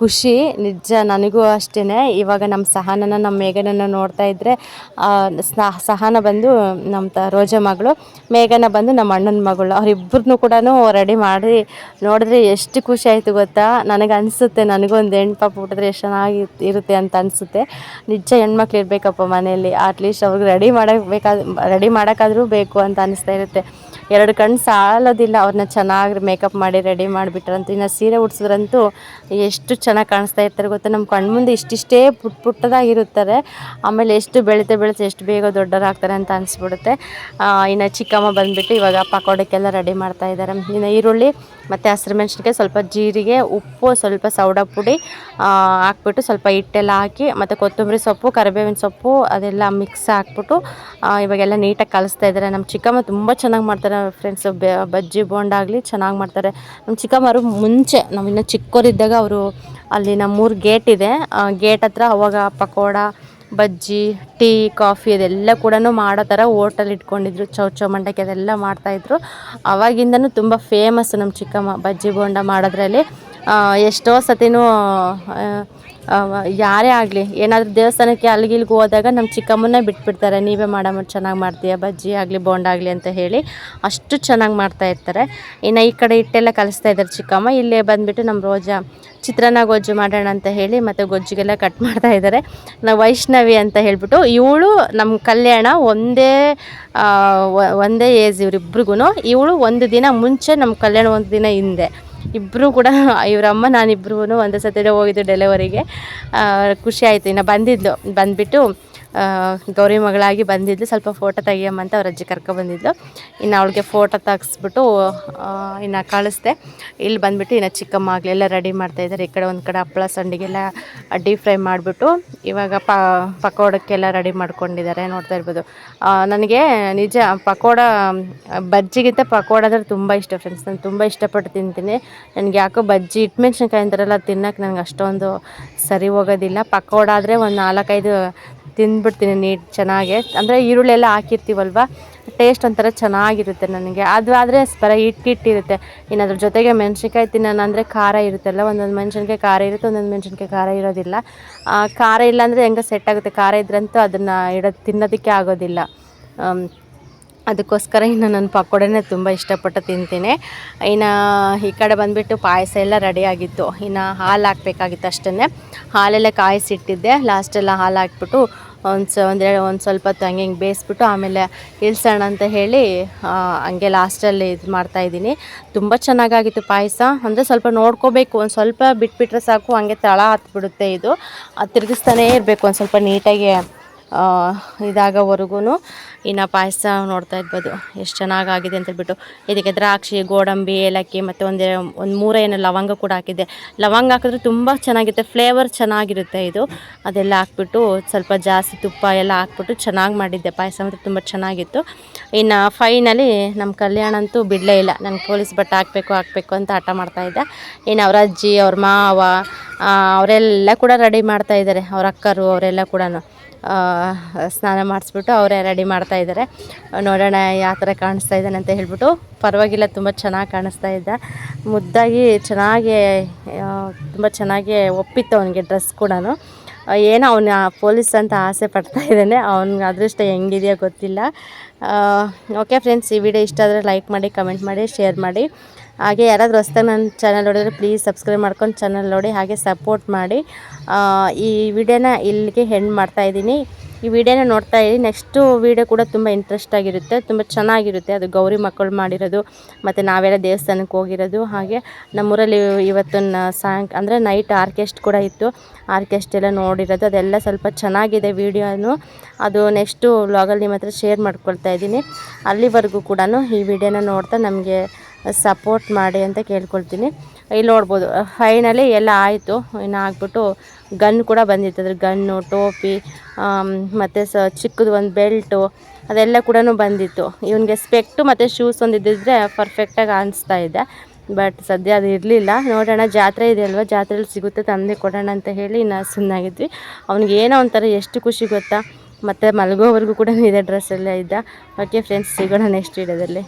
ಖುಷಿ. ನಿಜ ನನಗೂ ಅಷ್ಟೇ ಇವಾಗ ನಮ್ಮ ಸಹನನ, ನಮ್ಮ ಮೇಘನನ್ನ ನೋಡ್ತಾ ಇದ್ದರೆ ಸಹನ ಬಂದು ನಮ್ಮ ತ, ರೋಜ ಮಗಳು, ಮೇಘನ ಬಂದು ನಮ್ಮ ಅಣ್ಣನ ಮಗಳು. ಅವರಿಬ್ಬರನ್ನೂ ಕೂಡ ರೆಡಿ ಮಾಡಿ ನೋಡಿದ್ರೆ ಎಷ್ಟು ಖುಷಿ ಆಯಿತು ಗೊತ್ತಾ? ನನಗೆ ಅನಿಸುತ್ತೆ ನನಗೊಂದು ಹೆಣ್ಣು ಪಾಪ ಹುಟ್ಟಿದ್ರೆ ಎಷ್ಟು ಚೆನ್ನಾಗಿ ಇರುತ್ತೆ ಅಂತ ಅನಿಸುತ್ತೆ. ನಿಜ ಹೆಣ್ಮಕ್ಳು ಇರಬೇಕಪ್ಪ ಮನೆಯಲ್ಲಿ. ಅಟ್ಲೀಸ್ಟ್ ಅವ್ರಿಗೆ ರೆಡಿ ಮಾಡಬೇಕಾದ ಬೇಕಾದ ರೆಡಿ ಮಾಡೋಕ್ಕಾದ್ರೂ ಬೇಕು ಅಂತ ಅನಿಸ್ತಾ ಇರುತ್ತೆ. ಎರಡು ಕಣ್ಣು ಸಾಲೋದಿಲ್ಲ, ಅವ್ರನ್ನ ಚೆನ್ನಾಗಿ ಮೇಕಪ್ ಮಾಡಿ ರೆಡಿ ಮಾಡಿಬಿಟ್ರಂತೂ, ಇನ್ನು ಸೀರೆ ಉಡ್ಸಿದ್ರಂತೂ ಎಷ್ಟು ಚೆನ್ನಾಗಿ ಕಾಣಿಸ್ತಾ ಇರ್ತಾರೆ ಗೊತ್ತಾ? ನಮ್ಮ ಕಣ್ಣು ಮುಂದೆ ಇಷ್ಟಿಷ್ಟೇ ಪುಟ್ ಪುಟ್ಟದಾಗಿರುತ್ತಾರೆ. ಆಮೇಲೆ ಎಷ್ಟು ಬೆಳೀತಾ ಬೆಳೀತಾ ಎಷ್ಟು ಬೇಗ ದೊಡ್ಡರಾಗ್ತಾರೆ ಅಂತ ಅನಿಸ್ಬಿಡುತ್ತೆ. ಇನ್ನು ಚಿಕ್ಕಮ್ಮ ಬಂದುಬಿಟ್ಟು ಇವಾಗ ಪಕೋಡಕ್ಕೆಲ್ಲ ರೆಡಿ ಮಾಡ್ತಾ ಇದ್ದಾರೆ. ಇನ್ನು ಈರುಳ್ಳಿ ಮತ್ತು ಹಸಿರು ಮೆಣಸಿನ್ಕಾಯಿ ಸ್ವಲ್ಪ ಜೀರಿಗೆ, ಉಪ್ಪು, ಸ್ವಲ್ಪ ಸೌಡಾ ಪುಡಿ ಹಾಕ್ಬಿಟ್ಟು ಸ್ವಲ್ಪ ಹಿಟ್ಟೆಲ್ಲ ಹಾಕಿ ಮತ್ತು ಕೊತ್ತಂಬರಿ ಸೊಪ್ಪು, ಕರಿಬೇವಿನ ಸೊಪ್ಪು ಅದೆಲ್ಲ ಮಿಕ್ಸ್ ಹಾಕ್ಬಿಟ್ಟು ಇವಾಗೆಲ್ಲ ನೀಟಾಗಿ ಕಲಿಸ್ತಾ ಇದ್ದಾರೆ. ನಮ್ಮ ಚಿಕ್ಕಮ್ಮ ತುಂಬ ಚೆನ್ನಾಗಿ ಮಾಡ್ತಾರೆ ಫ್ರೆಂಡ್ಸ್ ಬಜ್ಜಿ ಬೋಂಡಾಗಲಿ ಚೆನ್ನಾಗಿ ಮಾಡ್ತಾರೆ. ನಮ್ಮ ಚಿಕ್ಕಮ್ಮರು ಮುಂಚೆ, ನಾವು ಚಿಕ್ಕೋರಿದ್ದಾಗ ಅವರು ಅಲ್ಲಿ ನಮ್ಮೂರು ಗೇಟ್ ಇದೆ. ಗೇಟ್ ಹತ್ರ ಅವಾಗ ಪಕೋಡ ಬಜ್ಜಿ, ಟೀ, ಕಾಫಿ ಅದೆಲ್ಲ ಕೂಡ ಮಾಡೋ ಥರ ಹೋಟೆಲ್ ಇಟ್ಕೊಂಡಿದ್ರು. ಚೌ ಚೌ ಮಂಡಕ್ಕಿ ಅದೆಲ್ಲ ಮಾಡ್ತಾಯಿದ್ರು ಅವಾಗಿಂದನೂ ತುಂಬ ಫೇಮಸ್ ನಮ್ಮ ಚಿಕ್ಕಮ್ಮ ಬಜ್ಜಿ ಬೋಂಡ ಮಾಡೋದ್ರಲ್ಲಿ. ಎಷ್ಟೋ ಸತಿನೂ ಯಾರೇ ಆಗಲಿ, ಏನಾದರೂ ದೇವಸ್ಥಾನಕ್ಕೆ ಅಲ್ಲಿಗೆ ಇಲ್ಲಿಗೆ ಹೋದಾಗ ನಮ್ಮ ಚಿಕ್ಕಮ್ಮನ್ನೇ ಬಿಟ್ಬಿಡ್ತಾರೆ. ನೀವೇ ಮಾಡಮ್ಮ, ಚೆನ್ನಾಗಿ ಮಾಡ್ತೀಯ? ಬಜ್ಜಿ ಆಗಲಿ ಆಗಲಿ ಅಂತ ಹೇಳಿ ಅಷ್ಟು ಚೆನ್ನಾಗಿ ಮಾಡ್ತಾ ಇರ್ತಾರೆ. ಇನ್ನು ಈ ಕಡೆ ಹಿಟ್ಟೆಲ್ಲ ಕಲಿಸ್ತಾ ಇದ್ದಾರೆ ಚಿಕ್ಕಮ್ಮ. ಇಲ್ಲೇ ಬಂದುಬಿಟ್ಟು ನಮ್ಮ ರೋಜಾ, ಚಿತ್ರಾನ್ನ ಗೊಜ್ಜು ಮಾಡೋಣ ಅಂತ ಹೇಳಿ ಮತ್ತು ಗೊಜ್ಜಿಗೆಲ್ಲ ಕಟ್ ಮಾಡ್ತಾ ಇದ್ದಾರೆ. ನಾವು ವೈಷ್ಣವಿ ಅಂತ ಹೇಳಿಬಿಟ್ಟು ಇವಳು ನಮ್ಮ ಕಲ್ಯಾಣ ಒಂದೇ ಒಂದೇ ಏಜ್ ಇವರಿಬ್ರಿಗೂ ಇವಳು ಒಂದು ದಿನ ಮುಂಚೆ ನಮ್ಮ ಕಲ್ಯಾಣ ಒಂದು ದಿನ ಹಿಂದೆ. ಇಬ್ಬರು ಕೂಡ ಇವರಮ್ಮ ನಾನಿಬ್ರು ಒಂದೇ ಸತಿ ಹೋಗಿದ್ದು ಡೆಲಿವರಿಗೆ ಖುಷಿ ಆಯಿತು. ಇನ್ನು ಬಂದಿದ್ದು ಬಂದುಬಿಟ್ಟು ಗೌರಿ ಮಗಳಾಗಿ ಬಂದಿದ್ಲು. ಸ್ವಲ್ಪ ಫೋಟೋ ತೆಗಿಯಮ್ಮಂತ ಅವ್ರ ಅಜ್ಜಿ ಕರ್ಕೊ ಬಂದಿದ್ಲು. ಇನ್ನು ಅವಳಿಗೆ ಫೋಟೋ ತೆಗಿಸ್ಬಿಟ್ಟು ಇನ್ನು ಕಳಿಸ್ದೆ. ಇಲ್ಲಿ ಬಂದುಬಿಟ್ಟು ಇನ್ನು ಚಿಕ್ಕಮ್ಮ ಆಗಲೆಲ್ಲ ರೆಡಿ ಮಾಡ್ತಾಯಿದ್ದಾರೆ ಈ ಕಡೆ ಒಂದು ಕಡೆ ಹಪ್ಪಳ, ಸಂಡಿಗೆಲ್ಲ ಡೀಪ್ ಫ್ರೈ ಮಾಡಿಬಿಟ್ಟು, ಇವಾಗ ಪಕೋಡಕ್ಕೆಲ್ಲ ರೆಡಿ ಮಾಡ್ಕೊಂಡಿದ್ದಾರೆ. ನೋಡ್ತಾ ಇರ್ಬೋದು. ನನಗೆ ನಿಜ ಪಕೋಡ, ಬಜ್ಜಿಗಿಂತ ಪಕೋಡ ಅಂದರೆ ತುಂಬ ಇಷ್ಟ ಫ್ರೆಂಡ್ಸ್ ನಾನು ತುಂಬ ಇಷ್ಟಪಟ್ಟು ತಿಂತೀನಿ. ನನಗೆ ಯಾಕೋ ಬಜ್ಜಿ ಇಟ್ಟು ಮೆಣಸಿನ್ಕಾಯಿ ಅಂತಾರಲ್ಲ ತಿನ್ನಕ್ಕೆ ನನಗೆ ಅಷ್ಟೊಂದು ಸರಿ ಹೋಗೋದಿಲ್ಲ. ಪಕೋಡ ಆದರೆ ಒಂದು ನಾಲ್ಕೈದು ತಿಂದ್ಬಿಡ್ತೀನಿ ನೀಟ್ ಚೆನ್ನಾಗೆ. ಅಂದರೆ ಈರುಳ್ಳಿ ಎಲ್ಲ ಹಾಕಿರ್ತೀವಲ್ವ? ಟೇಸ್ಟ್ ಒಂಥರ ಚೆನ್ನಾಗಿರುತ್ತೆ ನನಗೆ. ಅದು ಆದರೆ ಬರ ಹಿಟ್ಟು ಹಿಟ್ಟಿರುತ್ತೆ ಇನ್ನು ಅದ್ರ ಜೊತೆಗೆ ಮೆಣಸಿನ್ಕಾಯಿ ತಿನ್ನೋಣ ಅಂದರೆ ಖಾರ ಇರುತ್ತಲ್ಲ, ಒಂದೊಂದು ಮೆಣಸಿನ್ಕಾಯಿ ಖಾರ ಇರುತ್ತೆ, ಒಂದೊಂದು ಮೆಣಸಿನ್ಕಾಯಿ ಖಾರ ಇರೋದಿಲ್ಲ. ಖಾರ ಇಲ್ಲ ಅಂದರೆ ಹೆಂಗೆ ಸೆಟ್ ಆಗುತ್ತೆ. ಖಾರ ಇದ್ರಂತೂ ಅದನ್ನು ಇಡೋದು ತಿನ್ನೋದಕ್ಕೆ ಆಗೋದಿಲ್ಲ. ಅದಕ್ಕೋಸ್ಕರ ಇನ್ನು ನಾನು ಪಕೋಡನೇ ತುಂಬ ಇಷ್ಟಪಟ್ಟು ತಿಂತೀನಿ. ಇನ್ನು ಈ ಕಡೆ ಬಂದುಬಿಟ್ಟು ಪಾಯಸ ಎಲ್ಲ ರೆಡಿ ಆಗಿತ್ತು. ಇನ್ನು ಹಾಲು ಹಾಕ್ಬೇಕಾಗಿತ್ತು ಅಷ್ಟೇ ಹಾಲೆಲ್ಲ ಕಾಯಿಸಿಟ್ಟಿದ್ದೆ. ಲಾಸ್ಟೆಲ್ಲ ಹಾಲು ಹಾಕ್ಬಿಟ್ಟು ಒಂದು ಸ ಒಂದು ಒಂದು ಸ್ವಲ್ಪ ಹೊತ್ತು ಹಂಗೆ ಹಿಂಗೆ ಬೇಯಿಸ್ಬಿಟ್ಟು ಆಮೇಲೆ ಇಳಿಸೋಣ ಅಂತ ಹೇಳಿ ಹಂಗೆ ಲಾಸ್ಟಲ್ಲಿ ಇದು ಮಾಡ್ತಾಯಿದ್ದೀನಿ ತುಂಬ ಚೆನ್ನಾಗಾಗಿತ್ತು ಪಾಯಸ. ಅಂದರೆ ಸ್ವಲ್ಪ ನೋಡ್ಕೋಬೇಕು. ಒಂದು ಸ್ವಲ್ಪ ಬಿಟ್ಬಿಟ್ರೆ ಸಾಕು. ಹಂಗೆ ತಳ ಹತ್ಬಿಡುತ್ತೆ ಇದು. ಅದು ತಿರುಗಿಸ್ತಾನೇ ಇರಬೇಕು. ಒಂದು ಸ್ವಲ್ಪ ನೀಟಾಗಿ ಇದಾಗೋವರೆಗೂ ಇನ್ನು ಪಾಯಸ ನೋಡ್ತಾ ಇರ್ಬೋದು. ಎಷ್ಟು ಚೆನ್ನಾಗಾಗಿದೆ ಅಂತ ಹೇಳ್ಬಿಟ್ಟು. ಇದಕ್ಕೆ ದ್ರಾಕ್ಷಿ, ಗೋಡಂಬಿ, ಏಲಕ್ಕಿ ಮತ್ತು ಒಂದು ಒಂದು ಮೂರ ಏನೋ ಲವಂಗ ಕೂಡ ಹಾಕಿದ್ದೆ. ಲವಂಗ ಹಾಕಿದ್ರೆ ತುಂಬ ಚೆನ್ನಾಗಿರುತ್ತೆ. ಫ್ಲೇವರ್ ಚೆನ್ನಾಗಿರುತ್ತೆ ಇದು. ಅದೆಲ್ಲ ಹಾಕ್ಬಿಟ್ಟು ಸ್ವಲ್ಪ ಜಾಸ್ತಿ ತುಪ್ಪ ಎಲ್ಲ ಹಾಕ್ಬಿಟ್ಟು ಚೆನ್ನಾಗಿ ಮಾಡಿದ್ದೆ. ಪಾಯಸ ಮಾತ್ರ ತುಂಬ ಚೆನ್ನಾಗಿತ್ತು. ಇನ್ನು ಫೈನಲಿ ನಮ್ಮ ಕಲ್ಯಾಣ ಅಂತೂ ಬಿಡಲೇ ಇಲ್ಲ. ನಾನು ಪೊಲೀಸ್ ಬಟ್ಟೆ ಹಾಕಬೇಕು ಹಾಕಬೇಕು ಅಂತ ಆಟ ಮಾಡ್ತಾಯಿದ್ದೆ ಇನ್ನು ಅವ್ರ ಅಜ್ಜಿ, ಅವ್ರ ಮಾವ ಅವರೆಲ್ಲ ಕೂಡ ರೆಡಿ ಮಾಡ್ತಾಯಿದ್ದಾರೆ ಅವ್ರ ಅಕ್ಕರು, ಅವರೆಲ್ಲ ಕೂಡ ಸ್ನಾನ ಮಾಡಿಸ್ಬಿಟ್ಟು ಅವರೇ ರೆಡಿ ಮಾಡ್ತಾ ಇದ್ದಾರೆ. ನೋಡೋಣ ಯಾವ ಥರ ಕಾಣಿಸ್ತಾ ಇದ್ದಾನೆ ಅಂತ ಹೇಳ್ಬಿಟ್ಟು. ಪರವಾಗಿಲ್ಲ, ತುಂಬ ಚೆನ್ನಾಗಿ ಕಾಣಿಸ್ತಾ ಇದ್ದ. ಮುದ್ದಾಗಿ ಚೆನ್ನಾಗಿ ತುಂಬ ಚೆನ್ನಾಗಿ ಒಪ್ಪಿತ್ತು ಅವನಿಗೆ ಡ್ರೆಸ್ ಕೂಡ ಏನೋ ಅವನ ಪೊಲೀಸ್ ಅಂತ ಆಸೆ ಪಡ್ತಾ ಇದ್ದಾನೆ. ಅವ್ನಿಗೆ ಅದೃಷ್ಟ ಹೆಂಗಿದೆಯೋ ಗೊತ್ತಿಲ್ಲ. ಓಕೆ ಫ್ರೆಂಡ್ಸ್, ಈ ವಿಡಿಯೋ ಇಷ್ಟ ಆದರೆ ಲೈಕ್ ಮಾಡಿ, ಕಮೆಂಟ್ ಮಾಡಿ, ಶೇರ್ ಮಾಡಿ. ಹಾಗೆ ಯಾರಾದರೂ ಹೊಸ್ದಾಗಿ ನನ್ನ ಚಾನಲ್ ನೋಡಿದ್ರೆ ಪ್ಲೀಸ್ ಸಬ್ಸ್ಕ್ರೈಬ್ ಮಾಡ್ಕೊಂಡು ಚಾನಲ್ ನೋಡಿ, ಹಾಗೆ ಸಪೋರ್ಟ್ ಮಾಡಿ. ಈ ವಿಡಿಯೋನ ಇಲ್ಲಿಗೆ ಹೆಣ್ಣು ಮಾಡ್ತಾಯಿದ್ದೀನಿ ಈ ವಿಡಿಯೋನ ನೋಡ್ತಾ ಇರಿ. ನೆಕ್ಸ್ಟು ವಿಡಿಯೋ ಕೂಡ ತುಂಬ ಇಂಟ್ರೆಸ್ಟ್ ಆಗಿರುತ್ತೆ, ತುಂಬ ಚೆನ್ನಾಗಿರುತ್ತೆ. ಅದು ಗೌರಿ ಮಕ್ಕಳು ಮಾಡಿರೋದು, ಮತ್ತು ನಾವೆಲ್ಲ ದೇವಸ್ಥಾನಕ್ಕೆ ಹೋಗಿರೋದು. ಹಾಗೆ ನಮ್ಮೂರಲ್ಲಿ ಇವತ್ತು ಸಾಯಂಕ, ಅಂದರೆ ನೈಟ್ ಆರ್ಕೆಸ್ಟ್ ಕೂಡ ಇತ್ತು. ಆರ್ಕೆಸ್ಟ್ ಎಲ್ಲ ನೋಡಿರೋದು, ಅದೆಲ್ಲ ಸ್ವಲ್ಪ ಚೆನ್ನಾಗಿದೆ ವಿಡಿಯೋನು. ಅದು ನೆಕ್ಸ್ಟು ವ್ಲಾಗಲ್ಲಿ ನಿಮ್ಮ ಹತ್ರ ಶೇರ್ ಮಾಡ್ಕೊಳ್ತಾ ಇದ್ದೀನಿ. ಅಲ್ಲಿವರೆಗೂ ಕೂಡ ಈ ವಿಡಿಯೋನ ನೋಡ್ತಾ ನಮಗೆ ಸಪೋರ್ಟ್ ಮಾಡಿ ಅಂತ ಕೇಳ್ಕೊಳ್ತೀನಿ. ಇಲ್ಲಿ ನೋಡ್ಬೋದು ಫೈನಲಿ ಎಲ್ಲ ಆಯಿತು. ಇನ್ನು ಹಾಕ್ಬಿಟ್ಟು ಗನ್ ಕೂಡ ಬಂದಿತ್ತು ಅದ್ರ ಗನ್ನು ಟೋಪಿ ಮತ್ತು ಸ, ಚಿಕ್ಕದು ಒಂದು ಬೆಲ್ಟು ಅದೆಲ್ಲ ಕೂಡ ಬಂದಿತ್ತು. ಇವನಿಗೆ ಸ್ಪೆಕ್ಟು ಮತ್ತು ಶೂಸ್ ಒಂದು ಇದ್ದಿದ್ರೆ ಪರ್ಫೆಕ್ಟಾಗಿ ಅನಿಸ್ತಾ ಇದೆ. ಬಟ್ ಸದ್ಯ ಅದು ಇರಲಿಲ್ಲ. ನೋಡೋಣ, ಜಾತ್ರೆ ಇದೆ ಅಲ್ವಾ? ಜಾತ್ರೆಯಲ್ಲಿ ಸಿಗುತ್ತೆ, ತಂದೆ ಕೊಡೋಣ ಅಂತ ಹೇಳಿ ನಾನು ಸುಮ್ಮನಾಗಿದ್ವಿ ಅವ್ನಿಗೆ ಏನೋ ಒಂಥರ ಎಷ್ಟು ಖುಷಿ ಗೊತ್ತಾ? ಮತ್ತು ಮಲಗೋವರೆಗೂ ಕೂಡ ಇದೆ ಡ್ರೆಸ್ಸಲ್ಲೇ ಇದ್ದ. ಓಕೆ ಫ್ರೆಂಡ್ಸ್ ಸಿಗೋಣ ನೆಕ್ಸ್ಟ್ ವೀಡಿಯೋದಲ್ಲಿ